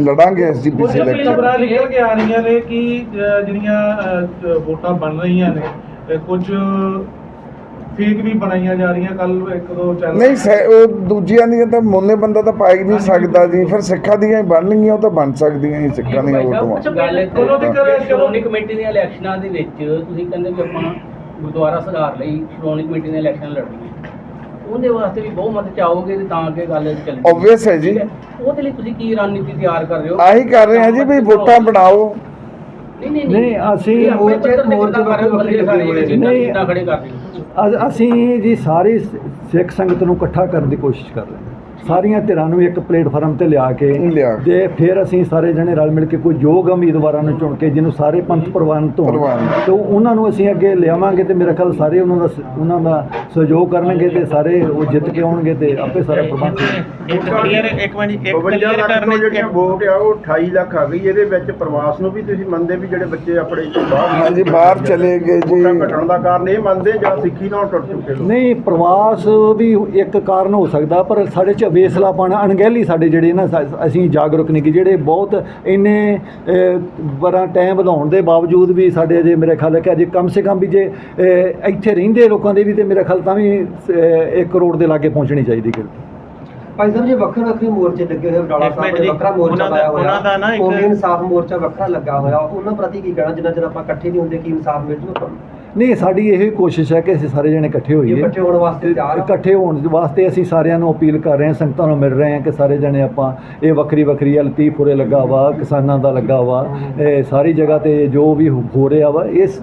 ਲੜਾਂਗੇ ਐਸਜੀਪੀਸੀ ਕੁਝ ਇਲੈਕਸ਼ਨ ਖਬਰਾਂ ਨਿਕਲ ਕੇ ਆ ਰਹੀਆਂ ਨੇ ਕਿ ਅ, ਜਿਹੜੀਆਂ ਵੋਟਾਂ ਬਣ ਰਹੀਆਂ ਨੇ ਤੇ ਕੁਝ ਫੇਕ ਵੀ ਬਣਾਈਆਂ ਜਾ ਰਹੀਆਂ ਕੱਲ ਇੱਕ ਦੋ ਚੱਲ ਨਹੀਂ ਸੈ- ਉਹ ਦੂਜਿਆਂ ਦੀਆਂ ਤਾਂ ਮੋਨੇ ਬੰਦਾ ਤਾਂ ਪਾ ਹੀ ਨਹੀਂ ਸਕਦਾ ਜੀ। ਫਿਰ ਸਿੱਖਾਂ ਦੀਆਂ ਹੀ ਬਣਨਗੀਆਂ ਉਹ ਤਾਂ ਬਣ ਸਕਦੀਆਂ ਹੀ ਸਿੱਖਾਂ ਦੀਆਂ ਵੋਟਾਂ। ਗੱਲ ਇੱਥੇ ਚਲੋ ਜੀ, ਕਰੋ- ਸ਼੍ਰੋਮਣੀ ਕਮੇਟੀ ਦੀਆਂ ਇਲੈਕਸ਼ਨਾਂ ਦੇ ਵਿੱਚ ਤੁਸੀਂ ਕਹਿੰਦੇ ਵੀ ਆਪਾਂ ਗੁਰਦੁਆਰਾ ਸੁਧਾਰ ਲਈ ਸ਼੍ਰੋਮਣੀ ਕਮੇਟੀ ਦੀਆਂ ਇਲੈਕਸ਼ਨ ਲੜਨੀ ਹੈ। ਉਹਦੇ ਵਾਸਤੇ ਵੀ ਬਹੁਮਤ ਚਾਹੋਗੇ ਤੇ ਤਾਂ ਅੱਗੇ ਗੱਲ ਚੱਲਣੀ Obvious ਹੈ ਜੀ। ਠੀਕ ਉਹਦੇ ਲਈ ਤੁਸੀਂ ਕੀ ਰਣਨੀਤੀ ਤਿਆਰ ਕਰ ਰਹੇ ਹੋ? ਆਹੀ ਕਰ ਰਹੇ ਹਾਂ ਜੀ ਵੀ ਵੋਟਾਂ ਬਣਾਓ। ਨਹੀਂ ਅਸੀਂ ਮੋਰਚੇ ਮੋਰਚੇ ਬਾਰੇ ਵੱਖਰੇ ਸਾਰੇ ਨਹੀਂ। ਅਸੀਂ ਜੀ ਸਾਰੀ ਸਿੱਖ ਸੰਗਤ ਨੂੰ ਇਕੱਠਾ ਕਰਨ ਦੀ ਕੋਸ਼ਿਸ਼ ਕਰ ਰਹੇ ਹਾਂ। ਸਾਰੀਆਂ ਧਿਰਾਂ ਨੂੰ ਇੱਕ ਪਲੇਟਫਾਰਮ ਤੇ ਲਿਆ ਕੇ ਲਿਆ। ਤੇ ਫਿਰ ਅਸੀਂ ਸਾਰੇ ਜਣੇ ਰਲ ਮਿਲ ਕੇ ਕੋਈ ਯੋਗ ਉਮੀਦਵਾਰਾਂ ਨੂੰ ਚੁਣ ਕੇ ਜਿਹਨੂੰ ਸਾਰੇ ਪੰਥ ਹੋਣ ਪ੍ਰਵਾਨਿਤ। ਤੇ ਉਹਨਾਂ ਨੂੰ ਅਸੀਂ ਅੱਗੇ ਲਿਆਵਾਂਗੇ ਤੇ ਮੇਰੇ ਖਿਆਲ ਸਾਰੇ ਉਹਨਾਂ ਦਾ ਸ- ਉਹਨਾਂ ਦਾ ਸਹਿਯੋਗ ਕਰਨਗੇ ਤੇ ਸਾਰੇ ਉਹ ਜਿੱਤ ਕੇ ਆਉਣਗੇ ਤੇ ਆਪੇ ਸਾਰਾ ਪ੍ਰਬੰਧ। ਇੱਕ ਕਲੀਅਰ ਇੱਕ ਮਿੰਟ ਇੱਕ ਕਲੀਅਰ ਕਰਨੇ ਜਿਹੜੀਆਂ ਵੋਟ ਆ ਉਹ 28 ਲੱਖ ਆ ਗਈ ਇਹਦੇ ਵਿੱਚ ਪ੍ਰਵਾਸ ਨੂੰ ਵੀ ਤੁਸੀਂ ਮੰਨਦੇ ਵੀ ਜਿਹੜੇ ਬੱਚੇ ਆਪਣੇ ਇੱਥੋਂ ਬਾਹਰ ਹਾਂਜੀ ਬਾਹਰ ਚਲੇ ਗਏ ਵੋਟਾਂ ਜੀ ਘਟਣ ਦਾ ਕਾਰਨ ਇਹ ਮੰਨਦੇ ਜਾਂ ਸਿੱਖੀ ਨਾਲ ਟੁੱਟ ਚੁੱਕੇ ਲੋਕ ਨਹੀਂ ਪ੍ਰਵਾਸ ਵੀ ਇੱਕ ਕਾਰਨ ਹੋ ਸਕਦਾ ਪਰ ਸਾਡੇ ਚ ਵੇਸਲਾਪਣ ਅਣਗਹਿਲੀ ਸਾਡੇ ਜਿਹੜੇ ਨਾ ਅਸੀਂ ਜਾਗਰੂਕ ਨਹੀਂ ਕਿ ਜਿਹੜੇ ਬਹੁਤ ਇੰਨੇ ਬੜਾ ਟਾਈਮ ਵਧਾਉਣ ਦੇ ਬਾਵਜੂਦ ਵੀ ਸਾਡੇ ਅਜੇ ਮੇਰੇ ਖਿਆਲ ਹੈ ਕਿ ਅਜੇ ਕਮ ਸੇ ਕਮ ਵੀ ਜੇ ਇੱਥੇ ਰਹਿੰਦੇ ਲੋਕਾਂ ਦੇ ਵੀ ਤੇ ਮੇਰੇ ਖਿਆਲ ਤਾਂ ਵੀ 1 ਕਰੋੜ ਦੇ ਲਾਗੇ ਪਹੁੰਚਣੀ ਚਾਹੀਦੀ ਗਿਣਤੀ ਭਾਈ ਸਾਹਿਬ ਜੀ ਵੱਖਰੇ ਵੱਖਰੇ ਮੋਰਚੇ ਲੱਗੇ ਹੋਏ ਬਡਾਲਾ ਸਾਹਿਬ ਜੀ, ਵੱਖਰਾ ਮੋਰਚਾ ਦਾ- ਪਾਇਆ ਹੋਇਆ ਉਹਨਾਂ ਦਾ ਨਾ ਇੱਕ- ਕੌਮੀ ਇਨਸਾਫ ਮੋਰਚਾ ਵੱਖਰਾ ਲੱਗਾ ਹੋਇਆ ਉਹਨਾਂ ਪ੍ਰਤੀ ਕੀ ਕਹਿਣਾ? ਜਿੰਨਾ ਚਿਰ ਆਪਾਂ ਇਕੱਠੇ ਨਹੀਂ ਹੁੰਦੇ ਕੀ ਇਨਸਾਫ ਮਿਲ ਜੂ ਆਪਾਂ ਨੂੰ? ਨਹੀਂ ਸਾਡੀ ਇਹ ਕੋਸ਼ਿਸ਼ ਹੈ ਕਿ ਅਸੀਂ ਸਾਰੇ ਜਣੇ ਇਕੱਠੇ ਹੋਈਏ ਇਕੱਠੇ ਹੋਣ ਵਾਸਤੇ ਤਿਆਰ। ਇਕੱਠੇ ਹੋਣ ਵਾਸਤੇ ਅਸੀਂ ਸਾਰਿਆਂ ਨੂੰ ਅਪੀਲ ਕਰ ਰਹੇ ਹਾਂ ਸੰਗਤਾਂ ਨੂੰ ਮਿਲ ਰਹੇ ਹਾਂ ਕਿ ਸਾਰੇ ਜਣੇ ਆਪਾਂ ਇਹ ਵੱਖਰੀ ਵੱਖਰੀ ਪੂਰੇ ਲੱਗਾ ਵਾ ਕਿਸਾਨਾਂ ਦਾ ਲੱਗਾ ਵਾ ਇਹ ਸਾਰੀ ਜਗ੍ਹਾ ਤੇ ਜੋ ਵੀ ਹੋ ਰਿਹਾ ਵਾ ਇਸ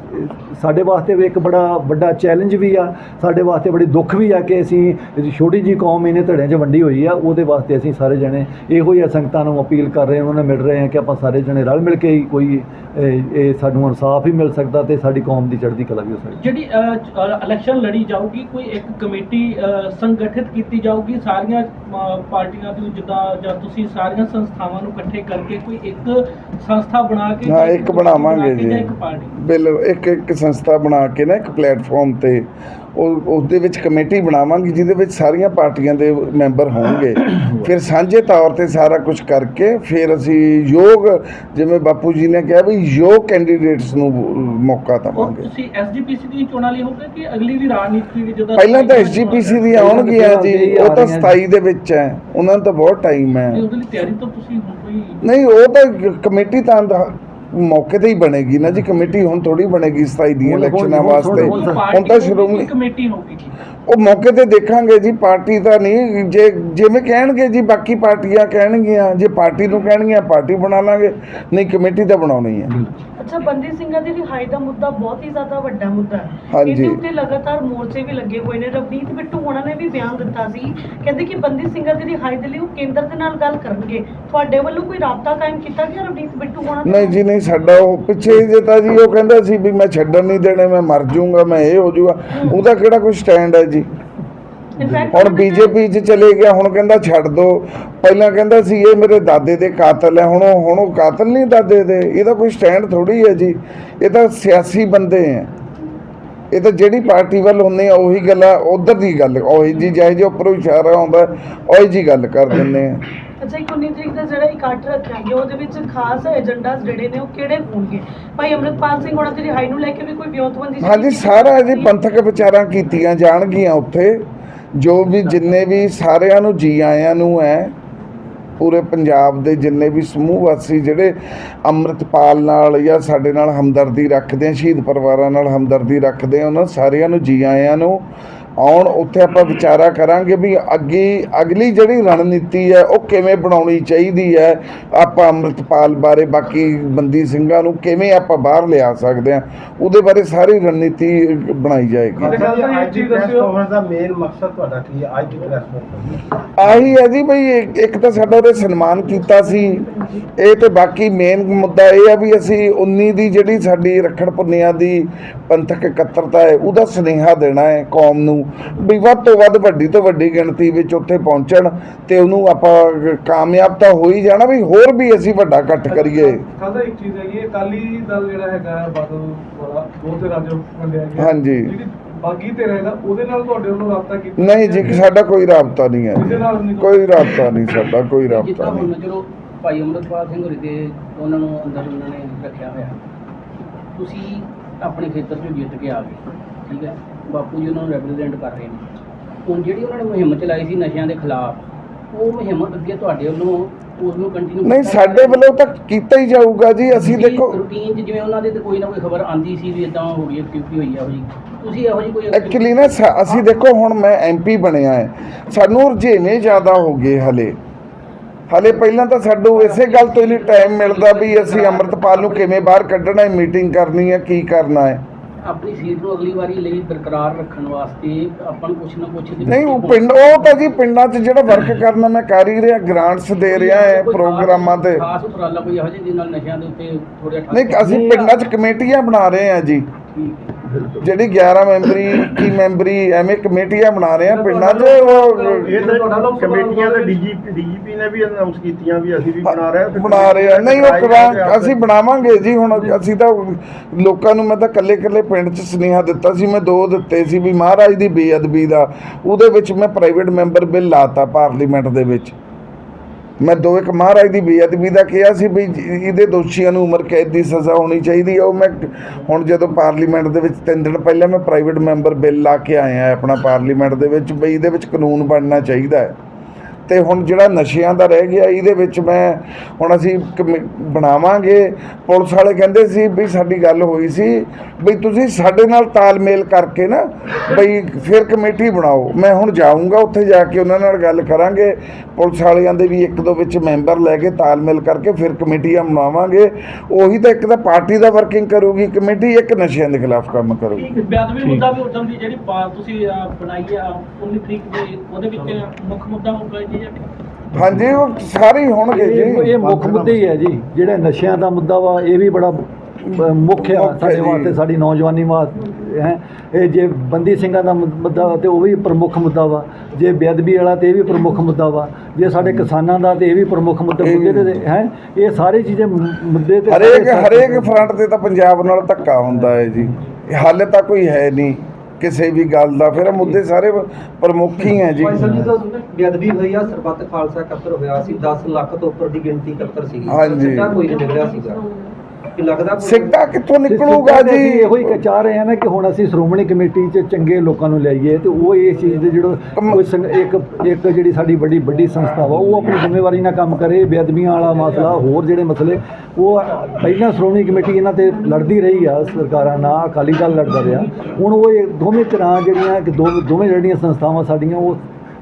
ਸਾਡੇ ਵਾਸਤੇ ਵੀ ਇੱਕ ਬੜਾ ਵੱਡਾ ਚੈਲੰਜ ਵੀ ਆ ਸਾਡੇ ਵਾਸਤੇ ਬੜੀ ਦੁੱਖ ਵੀ ਆ ਕਿ ਅਸੀਂ ਛੋਟੀ ਜੀ ਕੌਮ ਇਹਨੇ ਧੜਿਆਂ 'ਚ ਵੰਡੀ ਹੋਈ ਆ ਉਹਦੇ ਵਾਸਤੇ ਅਸੀਂ ਸਾਰੇ ਜਣੇ ਇਹੋ ਹੀ ਆ ਸੰਗਤਾਂ ਨੂੰ ਅਪੀਲ ਕਰ ਰਹੇ ਉਹਨਾਂ ਨੂੰ ਮਿਲ ਰਹੇ ਹਾਂ ਕਿ ਆਪਾਂ ਸਾਰੇ ਜਣੇ ਰਲ ਮਿਲ ਕੇ ਹੀ ਕੋਈ ਇਹ ਇਹ ਸਾਨੂੰ ਇਨਸਾਫ ਹੀ ਮਿਲ ਸਕਦਾ ਤੇ ਸਾਡੀ ਕੌਮ ਦੀ ਚੜ੍ਹਦੀ ਕਲਾ ਵੀ ਹੋ ਸਕਦੀ ਜਿਹੜੀ ਇਲੈਕਸ਼ਨ ਲੜੀ ਜਾਊਗੀ ਕੋਈ ਇੱਕ ਕਮੇਟੀ ਸੰਗਠਿਤ ਕੀਤੀ ਜਾਊਗੀ ਸਾਰੀਆਂ ਪਾਰਟੀਆਂ ਦੀ ਜਿੱਦਾਂ ਜਾਂ ਤੁਸੀਂ ਸਾਰੀਆਂ ਸੰਸਥਾਵਾਂ ਨੂੰ ਇਕੱਠੇ ਕਰਕੇ ਕੋਈ ਇੱਕ ਸੰਸਥਾ ਬਣਾ ਕੇ ਹਾਂ ਇੱਕ ਬਣਾ ਬਣਾਵਾਂਗੇ ਜਾਂ। ਇੱਕ ਪਾਰਟੀ। ਬਿਲ ਇੱਕ ਇੱਕ ਸੰਸਥਾ ਬਣਾ ਕੇ ਨਾ ਇੱਕ ਪਲੇਟਫਾਰਮ ਤੇ ਉਹ ਉਹਦੇ ਵਿੱਚ ਕਮੇਟੀ ਬਣਾਵਾਂਗੇ ਜਿਹਦੇ ਵਿੱਚ ਸਾਰੀਆਂ ਪਾਰਟੀਆਂ ਦੇ ਮੈਂਬਰ ਹੋਣਗੇ। [coughs] ਫਿਰ ਸਾਂਝੇ ਤੌਰ ਤੇ ਸਾਰਾ ਕੁਝ ਕਰਕੇ ਫਿਰ ਅਸੀਂ ਯੋਗ ਜਿਵੇਂ ਬਾਪੂ ਜੀ ਨੇ ਕਿਹਾ ਵੀ ਯੋਗ ਕੈਂਡੀਡੇਟਸ ਨੂੰ ਮੌਕਾ ਦੇਵਾਂਗੇ। ਤੁਸੀਂ ਐਸਜੀਪੀਸੀ ਦੀ ਚੋਣਾਂ ਲਈ ਹੋਗੇ ਕਿ ਅਗਲੀ ਵੀ ਰਾਜਨੀਤੀ ਵੀ ਜਦੋਂ ਪਹਿਲਾਂ ਤਾਂ ਐਸਜੀਪੀਸੀ ਦੀ ਆਉਣਗੀਆਂ ਜੀ ਉਹ ਤਾਂ 27 ਦੇ ਵਿੱਚ ਹੈ ਉਹਨਾਂ ਨੂੰ ਤਾਂ ਬਹੁਤ ਟਾਈਮ ਹੈ। ਨਹੀਂ, ਉਹਦੇ ਲਈ ਤਿਆਰੀ ਤਾਂ ਤੁਸੀਂ ਹੁਣ ਕੋਈ ਨਹੀਂ ਉਹ ਤਾਂ ਕਮੇਟੀ ਤਾਂ ਦਾ- ਮੌਕੇ ਤੇ ਹੀ ਬਣੇਗੀ ਨਾ ਜੀ ਕਮੇਟੀ ਹੁਣ ਥੋੜੀ ਬਣੇਗੀ 27 ਦੀਆਂ ਹੁਣ- ਹੁਣ- ਇਲੈਕਸ਼ਨਾਂ ਵਾਸਤੇ ਹੁਣ- ਤਾਂ ਸ਼੍ਰੋਮਣੀ ਕਮੇਟੀ ਹੋਊਗੀ। ਉਹ ਮੌਕੇ ਤੇ ਦੇਖਾਂਗੇ ਜੀ ਪਾਰਟੀ ਤਾਂ ਨਹੀਂ ਜੇ ਜਿਵੇਂ ਕਹਿਣਗੇ ਜੀ ਬਾਕੀ ਪਾਰਟੀਆਂ ਕਹਿਣਗੀਆਂ ਜੇ ਪਾਰਟੀ ਨੂੰ ਕਹਿਣਗੀਆਂ ਪਾਰਟੀ ਬਣਾ ਲਾਂਗੇ। ਨਹੀਂ ਕਮੇਟੀ ਤਾਂ ਬਣਾਉਣੀ ਹੈ। ਅੱਛਾ ਬੰਦੀ ਸਿੰਘਾਂ ਦੀ ਰਿਹਾਈ ਦਾ ਮੁੱਦਾ ਬਹੁਤ ਹੀ ਜ਼ਿਆਦਾ ਵੱਡਾ ਮੁੱਦਾ ਹੈ। ਹਾਂਜੀ। ਇਹਦੇ ਉੱਤੇ ਲਗਾਤਾਰ ਮੋਰਚੇ ਵੀ ਲੱਗੇ ਹੋਏ ਨੇ। ਰਵਨੀਤ ਬਿੱਟੂ ਹੋਣਾ ਨੇ ਵੀ ਬਿਆਨ ਦਿੱਤਾ ਸੀ। ਕਹਿੰਦੇ ਕਿ ਬੰਦੀ ਸਿੰਘਾਂ ਦੀ ਰਿਹਾਈ ਦੇ ਲਈ ਉਹ ਕੇਂਦਰ ਦੇ ਨਾਲ ਗੱਲ ਕਰਨਗੇ। ਤੁਹਾਡੇ ਵੱਲੋਂ ਕੋਈ ਰਾਬਤਾ ਕਾਇਮ ਕੀਤਾ ਗਿਆ ਰਵਨੀਤ ਬਿੱਟੂ ਹੋਣਾ ਨਹੀਂ ਜੀ ਨਹੀਂ ਸਾਡਾ ਉਹ ਪਿੱਛੇ ਜੇ ਤਾਂ ਜੀ ਉਹ ਕਹਿੰਦਾ ਸੀ ਵੀ ਮੈਂ ਛੱਡਣ ਨਹੀਂ ਦੇਣੇ ਮੈਂ ਮਰ ਜਾਊਂਗਾ ਮੈਂ ਇਹ ਹੋ ਜਾਊਗਾ ਉਹਦਾ ਕਿਹੜਾ ਕੋਈ ਸਟੈਂਡ ਹੈ ਜੀ? ਹੁਣ ਬੀਜੇਪੀ 'ਚ ਚਲੇ ਗਿਆ ਹੁਣ ਕਹਿੰਦਾ ਛੱਡ ਦੋ। ਪਹਿਲਾਂ ਕਹਿੰਦਾ ਸੀ ਇਹ ਮੇਰੇ ਦਾਦੇ ਦੇ ਕਾਤਲ ਹੈ ਹੁਣ ਹੁਣ ਉਹ ਕਾਤਲ ਨਹੀਂ ਦਾਦੇ ਦੇ। ਇਹਦਾ ਕੋਈ ਸਟੈਂਡ ਥੋੜੀ ਹੈ ਜੀ। ਇਹ ਤਾਂ ਸਿਆਸੀ ਬੰਦੇ ਹੈ। ਇਹ ਤਾਂ ਜਿਹੜੀ ਪਾਰਟੀ ਵੱਲ ਹੁੰਦੇ ਆ ਉਹੀ ਗੱਲਾਂ ਉਧਰ ਦੀ ਗੱਲ। ਉਹੀ ਜੀ ਜਿਹੇ ਜਿਹੇ ਉੱਪਰੋਂ ਇਸ਼ਾਰਾ ਆਉਂਦਾ ਉਹੀ ਜੀ ਗੱਲ ਕਰ ਦਿੰਦੇ ਆ। ਅੱਛਾ 19 ਤਰੀਕ ਦਾ ਜਿਹੜਾ ਇਕੱਠ ਰੱਖਿਆ ਗਿਆ ਉਹਦੇ ਵਿੱਚ ਖਾਸ ਏਜੰਡਾ ਜਿਹੜੇ ਨੇ ਉਹ ਕਿਹੜੇ ਹੋਣਗੇ? ਭਾਈ ਅਮਰਿਤਪਾਲ ਸਿੰਘ ਹੋਣਾ ਦੀ ਰਿਹਾਈ ਨੂੰ ਲੈ ਕੇ ਵੀ ਕੋਈ ਵਿਉਂਤਬੰਦੀ ਹਾਂਜੀ ਸਾਰਾ ਜੀ ਪੰਥਕ ਵਿਚਾਰਾਂ ਕੀਤੀਆਂ ਜਾਣਗੀਆਂ ਉੱਥੇ। ਜੋ ਵੀ ਜਿੰਨੇ ਵੀ ਸਾਰਿਆਂ ਨੂੰ ਜੀ ਆਇਆਂ ਨੂੰ ਹੈ ਪੂਰੇ ਪੰਜਾਬ ਦੇ ਜਿੰਨੇ ਵੀ ਸਮੂਹ ਵਾਸੀ ਜਿਹੜੇ ਅੰਮ੍ਰਿਤਪਾਲ ਨਾਲ ਜਾਂ ਸਾਡੇ ਨਾਲ ਹਮਦਰਦੀ ਰੱਖਦੇ ਆ, ਸ਼ਹੀਦ ਪਰਿਵਾਰਾਂ ਨਾਲ ਹਮਦਰਦੀ ਰੱਖਦੇ ਆ, ਉਹਨਾਂ ਸਾਰਿਆਂ ਨੂੰ ਜੀ ਆਇਆਂ ਨੂੰ ਆਉਣ ਉੱਥੇ ਆਪਾਂ ਵਿਚਾਰਾ ਕਰਾਂਗੇ ਵੀ ਅੱਗੇ ਅਗਲੀ ਜਿਹੜੀ ਰਣਨੀਤੀ ਹੈ ਉਹ ਕਿਵੇਂ ਬਣਾਉਣੀ ਚਾਹੀਦੀ ਹੈ? ਆਪਾਂ ਅੰਮ੍ਰਿਤਪਾਲ ਬਾਰੇ ਬਾਕੀ ਬੰਦੀ ਸਿੰਘਾਂ ਨੂੰ ਕਿਵੇਂ ਆਪਾਂ ਬਾਹਰ ਲਿਆ ਸਕਦੇ ਹਾਂ? ਉਹਦੇ ਬਾਰੇ ਸਾਰੀ ਰਣਨੀਤੀ ਬਣਾਈ ਜਾਏਗੀ। ਅੱਜ ਦੀ ਚੀਜ਼ ਪ੍ਰੈਸ ਦੱਸਿਓ। ਕਾਨਫਰੰਸ ਦਾ ਮੇਨ ਮਕਸਦ ਤੁਹਾਡਾ ਕੀ ਹੈ? ਅੱਜ ਦੀ ਪ੍ਰੈਸ ਕਾਨਫਰੰਸ ਆਹੀ ਹੈ ਜੀ ਬਈ ਇੱਕ- ਇੱਕ ਤਾਂ ਸਾਡਾ ਉਹਦੇ ਸਨਮਾਨ ਕੀਤਾ ਸੀ। ਇਹ ਤੇ ਬਾਕੀ ਮੇਨ ਮੁੱਦਾ ਇਹ ਆ ਵੀ ਅਸੀਂ 19 ਦੀ ਜਿਹੜੀ ਸਾਡੀ ਰੱਖੜ ਪੁੰਨਿਆ ਦੀ ਪੰਥਕ ਇਕੱਤਰਤਾ ਹੈ ਉਹਦਾ ਸੁਨੇਹਾ ਦੇਣਾ ਹੈ ਕੌਮ ਨੂੰ। ਵੀ ਵੱਧ ਤੋਂ ਵੱਧ ਵੱਡੀ ਤੋਂ ਵੱਡੀ ਗਿਣਤੀ ਵਿੱਚ ਉੱਥੇ ਪਹੁੰਚਣ ਤੇ ਉਹਨੂੰ ਆਪਾਂ ਕਾਮਯਾਬ ਤਾਂ ਹੋ ਹੀ ਜਾਣਾ ਵੀ ਹੋਰ ਵੀ ਅਸੀਂ ਵੱਡਾ ਇਕੱਠ ਕਰੀਏ। ਖਾਲਸਾ ਇੱਕ ਚੀਜ਼ ਹੈਗੀ ਹੈ ਅਕਾਲੀ ਦਲ ਜਿਹੜਾ ਹੈਗਾ ਹੈ ਬਾਦਲ ਵਾਲਾ ਦੋ ਤੇ ਰਾਜ ਵੰਡਿਆ ਗਿਆ ਹਾਂਜੀ। ਜਿਹੜੀ ਬਾਗੀ ਤੇ ਰਹੇਗਾ ਉਹਦੇ ਨਾਲ ਤੁਹਾਡੇ ਵੱਲੋਂ ਰਾਬਤਾ ਕੀਤਾ ਨਹੀਂ ਜੀ ਸਾਡਾ ਕੋਈ ਰਾਬਤਾ ਨਹੀਂ ਹੈ। ਕੋਈ ਰਾਬਤਾ ਨਹੀਂ ਸਾਡਾ ਕੋਈ ਜਿੱਦਾਂ ਰਾਬਤਾ ਹੁਣ ਨਹੀਂ ਚਲੋ ਭਾਈ ਅਮਰਤਪਾਲ ਸਿੰਘ ਹੋਰੀ ਦੇ ਉਹਨਾਂ ਨੂੰ ਅੰਦਰ ਉਹਨਾਂ ਨੇ ਰੱਖਿਆ ਹੋਇਆ ਤੁਸੀਂ ਆਪਣੇ ਖੇਤਰ 'ਚੋਂ ਜਿੱਤ ਕੇ ਆ ਗਏ ਠੀਕ ਹੈ? ਬਾਪੂ ਜੀ ਉਹਨਾਂ ਨੂੰ ਰੈਪਰੈਜ਼ੈਂਟ ਕਰ ਰਹੇ ਨੇ। ਹੁਣ ਜਿਹੜੀ ਉਹਨਾਂ ਨੇ ਮੁਹਿੰਮ ਚਲਾਈ ਸੀ ਨਸ਼ਿਆਂ ਦੇ ਖਿਲਾਫ ਉਹ ਮੁਹਿੰਮ ਅੱਗੇ ਤੁਹਾਡੇ ਵੱਲੋਂ ਉਸ ਨੂੰ ਕੰਟੀਨਿਊ ਨਹੀਂ ਸਾਡੇ ਵੱਲੋਂ ਤਾਂ ਕੀਤਾ ਹੀ ਜਾਊਗਾ ਜੀ ਅਸੀਂ ਦੇਖੋ ਰੂਟੀਨ 'ਚ ਜਿਵੇਂ ਉਹਨਾਂ ਦੇ ਤੇ ਕੋਈ ਨਾ ਕੋਈ ਖਬਰ ਆਂਦੀ ਸੀ ਵੀ ਇਦਾਂ ਹੋ ਗਈ ਐਕਟੀਵਿਟੀ ਹੋਈ ਆ ਹੋਈ ਤੁਸੀਂ ਇਹੋ ਜਿਹੀ ਕੋਈ ਐਕਚੁਅਲੀ ਨਾ ਸਾ- ਅਸੀਂ ਦੇਖੋ ਹੁਣ ਮੈਂ ਐਮਪੀ ਬਣਿਆ ਹੈ। ਸਾਨੂੰ ਰੁਝੇਵੇਂ ਜ਼ਿਆਦਾ ਹੋ ਗਏ ਹਲੇ। ਹਲੇ ਪਹਿਲਾਂ ਤਾਂ ਸਾਨੂੰ ਇਸੇ ਗੱਲ ਤੋਂ ਹੀ ਟਾਈਮ ਮਿਲਦਾ ਵੀ ਅਸੀਂ ਅੰਮ੍ਰਿਤਪਾਲ ਨੂੰ ਕਿਵੇਂ ਬਾਹਰ ਕੱਢਣਾ ਹੈ ਮੀਟਿੰਗ ਕਰਨੀ ਹੈ ਕੀ ਕਰਨਾ ਹੈ। ਆਪਣੀ ਸੀਟ ਨੂੰ ਅਗਲੀ ਵਾਰੀ ਲਈ ਬਰਕਰਾਰ ਰੱਖਣ ਵਾਸਤੇ ਆਪਾਂ ਨੂੰ ਕੁਛ ਨਾ ਕੁਛ ਨਹੀਂ ਉਹ ਪਿੰਡ ਉਹ ਤਾਂ ਜੀ ਪਿੰਡਾਂ 'ਚ ਜਿਹੜਾ ਵਰਕ ਕਰਨਾ ਮੈਂ ਕਰ ਹੀ ਰਿਹਾ ਗ੍ਰਾਂਟਸ ਦੇ ਰਿਹਾ ਹੈ ਪ੍ਰੋਗਰਾਮਾਂ ਤੇ। ਖਾਸ ਉਪਰਾਲਾ ਕੋਈ ਇਹੋ ਜਿਹੇ ਜਿਹਦੇ ਨਾਲ ਨਸ਼ਿਆਂ ਦੇ ਉੱਤੇ ਥੋੜਾ ਨਹੀਂ ਅਸੀਂ ਪਿੰਡਾਂ 'ਚ ਕਮੇਟੀਆਂ ਬਣਾ ਰਹੇ ਹਾਂ ਜੀ। ਜਿਹੜੀ 11 ਮੈਂਬਰੀ 21 ਮੈਂਬਰੀ ਐਵੇਂ ਕਮੇਟੀਆਂ ਬਣਾ ਰਹੇ ਹਾਂ ਪਿੰਡਾਂ 'ਚ ਉਹ ਇਹ ਤਾਂ ਕਮੇਟੀਆਂ ਤੇ ਡੀਜੀਪੀ ਡੀਜੀਪੀ ਨੇ ਵੀ ਅਨਾਉਂਸ ਕੀਤੀਆਂ ਵੀ ਅਸੀਂ ਵੀ ਬਣਾ ਰਹੇ ਹਾਂ ਤੇ ਬਣਾ ਰਹੇ ਆ। ਨਹੀਂ ਉਹ ਕਰਾਈ ਕਰਾਂ ਜਾਂਦੇ ਆ ਅਸੀਂ ਬਣਾਵਾਂਗੇ ਜੀ ਹੁਣ ਅਸੀਂ ਤਾਂ ਲੋਕਾਂ ਨੂੰ ਮੈਂ ਤਾਂ ਕੱਲੇ ਕੱਲੇ ਪਿੰਡ 'ਚ ਸੁਨੇਹਾ ਦਿੱਤਾ ਸੀ ਮੈਂ ਦੋ ਦਿੱਤੇ ਸੀ ਵੀ ਮਹਾਰਾਜ ਦੀ ਬੇਅਦਬੀ ਦਾ ਉਹਦੇ ਵਿੱਚ ਮੈਂ ਪ੍ਰਾਈਵੇਟ ਮੈਂਬਰ ਬਿੱਲ ਲਾਤਾ ਪਾਰਲੀਮੈਂਟ ਦੇ ਵਿੱਚ। ਮੈਂ ਦੋ ਇੱਕ ਮਹਾਰਾਜ ਦੀ ਬੇਅਦਬੀ ਦਾ ਕਿਹਾ ਸੀ ਵੀ ਇਹਦੇ ਦੋਸ਼ੀਆਂ ਨੂੰ ਉਮਰ ਕੈਦ ਦੀ ਸਜ਼ਾ ਹੋਣੀ ਚਾਹੀਦੀ ਹੈ ਉਹ ਮੈਂ ਹੁਣ ਜਦੋਂ ਪਾਰਲੀਮੈਂਟ ਦੇ ਵਿੱਚ ਤਿੰਨ ਦਿਨ ਪਹਿਲਾਂ ਮੈਂ ਪ੍ਰਾਈਵੇਟ ਮੈਂਬਰ ਬਿੱਲ ਲਾ ਕੇ ਆਇਆ ਆਪਣਾ ਪਾਰਲੀਮੈਂਟ ਦੇ ਵਿੱਚ ਬਈ ਇਹਦੇ ਵਿੱਚ ਕਾਨੂੰਨ ਬਣਨਾ ਚਾਹੀਦਾ ਹੈ। ਤੇ ਹੁਣ ਜਿਹੜਾ ਨਸ਼ਿਆਂ ਦਾ ਰਹਿ ਗਿਆ ਇਹਦੇ ਵਿੱਚ ਮੈਂ ਹੁਣ ਅਸੀਂ ਕਮੇ- ਬਣਾਵਾਂਗੇ। ਪੁਲਿਸ ਵਾਲੇ ਕਹਿੰਦੇ ਸੀ ਵੀ ਸਾਡੀ ਗੱਲ ਹੋਈ ਸੀ ਵੀ ਤੁਸੀਂ ਸਾਡੇ ਨਾਲ ਤਾਲਮੇਲ ਕਰਕੇ ਨਾ ਬਈ ਫਿਰ ਕਮੇਟੀ ਬਣਾਓ। ਮੈਂ ਹੁਣ ਜਾਊਂਗਾ ਉੱਥੇ ਜਾ ਕੇ ਉਹਨਾਂ ਨਾਲ ਗੱਲ ਕਰਾਂਗੇ। ਪੁਲਿਸ ਵਾਲਿਆਂ ਦੇ ਵੀ ਇੱਕ ਦੋ ਵਿੱਚ ਮੈਂਬਰ ਲੈ ਕੇ ਤਾਲਮੇਲ ਕਰਕੇ ਫਿਰ ਕਮੇਟੀਆਂ ਬਣਾਵਾਂਗੇ। ਉਹੀ ਤਾਂ ਇੱਕ ਤਾਂ ਪਾਰਟੀ ਦਾ ਵਰਕਿੰਗ ਕਰੂਗੀ ਕਮੇਟੀ ਇੱਕ ਨਸ਼ਿਆਂ ਦੇ ਖਿਲਾਫ ਕੰਮ ਕਰੂਗੀ। ਬੇਅਦਬੀ ਮੁੱਦਾ ਵੀ ਉਦਮ ਦੀ ਜਿਹੜੀ ਤੁਸੀਂ ਬਣਾਈ ਆ 19 ਤਰੀਕ ਦੇ ਉਹਦੇ ਵਿੱਚ ਮੁੱਖ ਮੁੱਦਾ ਹੋਊਗਾ ਜਾਂ। ਹਾਂਜੀ ਉਹ ਸਾਰੇ ਹੀ ਹੋਣਗੇ ਜੀ। ਇਹ ਇਹ ਮੁੱਖ ਮੁੱਦੇ ਹੀ ਹੈ ਜੀ। ਜਿਹੜਾ ਨਸ਼ਿਆਂ ਦਾ ਮੁੱਦਾ ਵਾ ਇਹ ਵੀ ਬੜਾ ਮੁੱਖ ਹੈ ਸਾਡੇ ਜੀ। ਵਾਸਤੇ ਸਾਡੀ ਨੌਜਵਾਨੀ ਵਾਸਤੇ ਹੈ। ਇਹ ਜੇ ਬੰਦੀ ਸਿੰਘਾਂ ਦਾ ਮੁ- ਮੁੱਦਾ ਵਾ ਤੇ ਉਹ ਵੀ ਪ੍ਰਮੁੱਖ ਮੁੱਦਾ ਵਾ। ਜੇ ਬੇਅਦਬੀ ਵਾਲਾ ਤੇ ਇਹ ਵੀ ਪ੍ਰਮੁੱਖ ਮੁੱਦਾ ਵਾ। ਜੇ ਸਾਡੇ ਕਿਸਾਨਾਂ ਦਾ ਤੇ ਇਹ ਵੀ ਪ੍ਰਮੁੱਖ ਮੁੱਦਾ ਇਹ ਵੀ। ਮੁੱਦੇ ਤੇ ਹੈ ਇਹ ਸਾਰੇ ਚੀਜ਼ਾਂ ਮੁ- ਮੁੱਦੇ ਤੇ ਹਰੇਕ ਸਾਰੇ- ਹਰੇਕ ਫਰੰਟ ਤੇ ਤਾਂ ਪੰਜਾਬ ਨਾਲ ਧੱਕਾ ਹੁੰਦਾ ਹੈ ਜੀ। ਇਹ ਹੱਲ ਤਾਂ ਕੋਈ ਹੈ ਨਹੀਂ। ਕਿਸੇ ਵੀ ਗੱਲ ਦਾ ਫਿਰ ਮੁੱਦੇ ਸਾਰੇ ਪ੍ਰਮੁੱਖ ਹੀ ਹੈ ਜੀ। ਭਾਈ ਸਾਹਿਬ ਜੀ ਤੋਂ ਬੇਅਦਬੀ ਹੋਈ ਆ ਸਰਬੱਤ ਖਾਲਸਾ ਇਕੱਤਰ ਹੋਇਆ ਸੀ 10 ਲੱਖ ਤੋਂ ਉੱਪਰ ਦੀ ਗਿਣਤੀ ਇਕੱਤਰ ਸੀਗੀ। ਹਾਂਜੀ। ਸਿੱਟਾ ਕੋਈ ਨਹੀਂ ਨਿਕਲਿਆ ਸੀਗਾ। ਕਿ ਲੱਗਦਾ ਕੋਈ- ਸਿੱਟਾ ਕਿੱਥੋਂ ਨਿਕਲੂਗਾ ਜੀ? ਇਹੋ ਹੀ ਚਾਹ ਰਹੇ ਹਾਂ ਨਾ ਕਿ ਹੁਣ ਅਸੀਂ ਸ਼੍ਰੋਮਣੀ ਕਮੇਟੀ 'ਚ ਚੰਗੇ ਲੋਕਾਂ ਨੂੰ ਲਿਆਈਏ ਤੇ ਉਹ ਇਸ ਚੀਜ਼ ਦੇ ਜਿਹੜਾ ਕੋਈ ਸੰਗ- ਇੱਕ ਇੱਕ ਜਿਹੜੀ ਸਾਡੀ ਵੱਡੀ ਵੱਡੀ ਸੰਸਥਾ ਵਾ ਉਹ ਆਪਣੀ ਜ਼ਿੰਮੇਵਾਰੀ ਨਾਲ ਕੰਮ ਕਰੇ ਬੇਅਦਬੀਆਂ ਵਾਲਾ ਮਸਲਾ ਹੋਰ ਜਿਹੜੇ ਮਸਲੇ ਉਹ ਪਹਿਲਾਂ ਸ਼੍ਰੋਮਣੀ ਕਮੇਟੀ ਇਹਨਾਂ ਤੇ ਲੜਦੀ ਰਹੀ ਆ ਸਰਕਾਰਾਂ ਨਾਲ ਅਕਾਲੀ ਦਲ ਲੜਦਾ ਰਿਹਾ। ਹੁਣ ਉਹ ਇਹ ਦੋਵੇਂ ਤਰ੍ਹਾਂ ਜਿਹੜੀਆਂ ਕਿ ਦੋ ਦੋਵੇਂ ਜਿਹੜੀਆਂ ਸੰਸਥਾਵਾਂ ਸਾਡੀਆਂ ਉਹ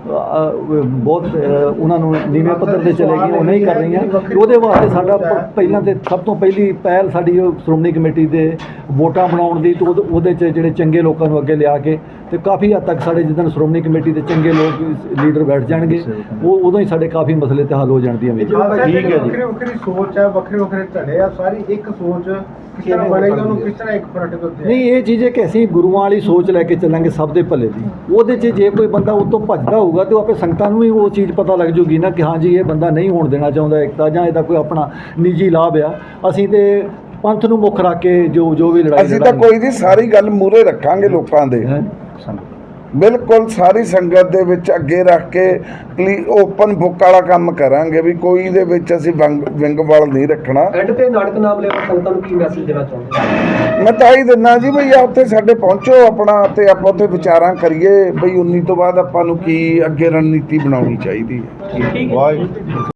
ਬਹੁਤ ਉਹਨਾਂ ਨੂੰ ਨੀਵੇਂ ਪੱਧਰ ਤੇ ਚਲੇ ਗਈਆਂ ਉਹ ਨਹੀਂ ਕਰ ਰਹੀਆਂ। ਉਹਦੇ ਵਾਸਤੇ ਸਾਡਾ ਪਹਿਲਾਂ ਤੇ ਸਭ ਤੋਂ ਪਹਿਲੀ ਪਹਿਲ ਸਾਡੀ ਉਹ ਸ਼੍ਰੋਮਣੀ ਕਮੇਟੀ ਦੇ ਵੋਟਾਂ ਬਣਾਉਣ ਦੀ ਤੇ ਉਹਦੇ- 'ਚ ਜਿਹੜੇ ਚੰਗੇ ਲੋਕਾਂ ਨੂੰ ਅੱਗੇ ਲਿਆ ਕੇ ਤੇ ਕਾਫੀ ਹੱਦ ਤੱਕ ਸਾਡੇ ਜਿੱਦਣ ਸ਼੍ਰੋਮਣੀ ਕਮੇਟੀ ਦੇ ਚੰਗੇ ਲੋਕ ਲੀਡਰ ਬੈਠ ਜਾਣਗੇ ਉਹ ਉਦੋਂ ਹੀ ਸਾਡੇ ਕਾਫੀ ਮਸਲੇ ਤੇ ਹੱਲ ਹੋ ਜਾਣਦੀਆਂ ਜੀ, ਠੀਕ ਹੈ ਜੀ। ਵੱਖਰੀ ਵੱਖਰੀ ਸੋਚ ਹੈ ਵੱਖਰੇ ਵੱਖਰੇ ਧੜੇ ਆ ਸਾਰੀ ਇੱਕ ਸੋਚ ਕਿਸ ਤਰ੍ਹਾਂ ਬਣੇਗੀ ਉਹਨੂੰ ਕਿਸ ਤਰ੍ਹਾਂ ਇੱਕ ਉੱਤੇ ਨਹੀਂ ਇਹ ਚੀਜ਼ ਹੈ ਕਿ ਅਸੀਂ ਗੁਰੂਆਂ ਵਾਲੀ ਸੋਚ ਲੈ ਕੇ ਚੱਲਾਂਗੇ ਸਭ ਦੇ ਭਲੇ ਦੀ। ਉਹਦੇ 'ਚ ਜੇ ਕੋਈ ਬੰਦਾ ਉਹ ਤੋਂ ਭੱਜਦਾ ਹੋਊਗਾ ਤੇ ਉਹ ਆਪੇ ਸੰਗਤਾਂ ਨੂੰ ਵੀ ਉਹ ਚੀਜ਼ ਪਤਾ ਲੱਗ ਜੂਗੀ ਨਾ ਕਿ ਹਾਂਜੀ ਇਹ ਬੰਦਾ ਨਹੀਂ ਹੋਣ ਦੇਣਾ ਚਾਹੁੰਦਾ ਇੱਕ ਜਾਂ ਇਹਦਾ ਕੋਈ ਆਪਣਾ ਨਿੱਜੀ ਲਾਭ ਆ। ਅਸੀਂ ਤੇ ਪੰਥ ਨੂੰ ਮੁੱਖ ਰੱਖ ਕੇ ਜੋ ਜੋ ਵੀ ਲੜਾਈ ਅਸੀਂ ਤਾਂ ਕੋਈ ਨਹੀਂ ਸਾਰੀ ਗੱਲ ਮੂਰੇ ਰੱਖਾਂਗੇ ਲੋਕਾਂ ਦੇ। ਹੈ? ਬਿਲਕੁਲ ਸਾਰੀ ਸੰਗਤ ਦੇ ਵਿੱਚ ਅੱਗੇ ਰੱਖ ਕੇ ਓਪਨ ਬੁੱਕ ਵਾਲਾ ਕੰਮ ਕਰਾਂਗੇ ਵੀ ਕੋਈ ਦੇ ਵਿੱਚ ਅਸੀਂ ਵਿੰਗ ਵਾਲ ਨਹੀਂ ਰੱਖਣਾ। ਐਂਡ ਤੇ ਨਾਟਕ ਨਾਮ ਲਿਆ ਸੰਗਤਾਂ ਨੂੰ ਕੀ ਮੈਸੇਜ ਦੇਣਾ ਚਾਹੁੰਦੇ ਮੈਂ ਤਾਂ ਹੀ ਦਿੰਦਾ ਜੀ ਬਈ ਆ ਉੱਥੇ ਸਾਡੇ ਪਹੁੰਚੋ ਆਪਣਾ ਤੇ ਆਪਾਂ ਉੱਥੇ ਵਿਚਾਰਾਂ ਕਰੀਏ ਬਈ 19 ਤੋਂ ਬਾਅਦ ਆਪਾਂ ਨੂੰ ਕੀ ਅੱਗੇ ਰਣਨੀਤੀ ਬਣਾਉਣੀ ਚਾਹੀਦੀ ਹੈ। ਠੀਕ ਹੈ।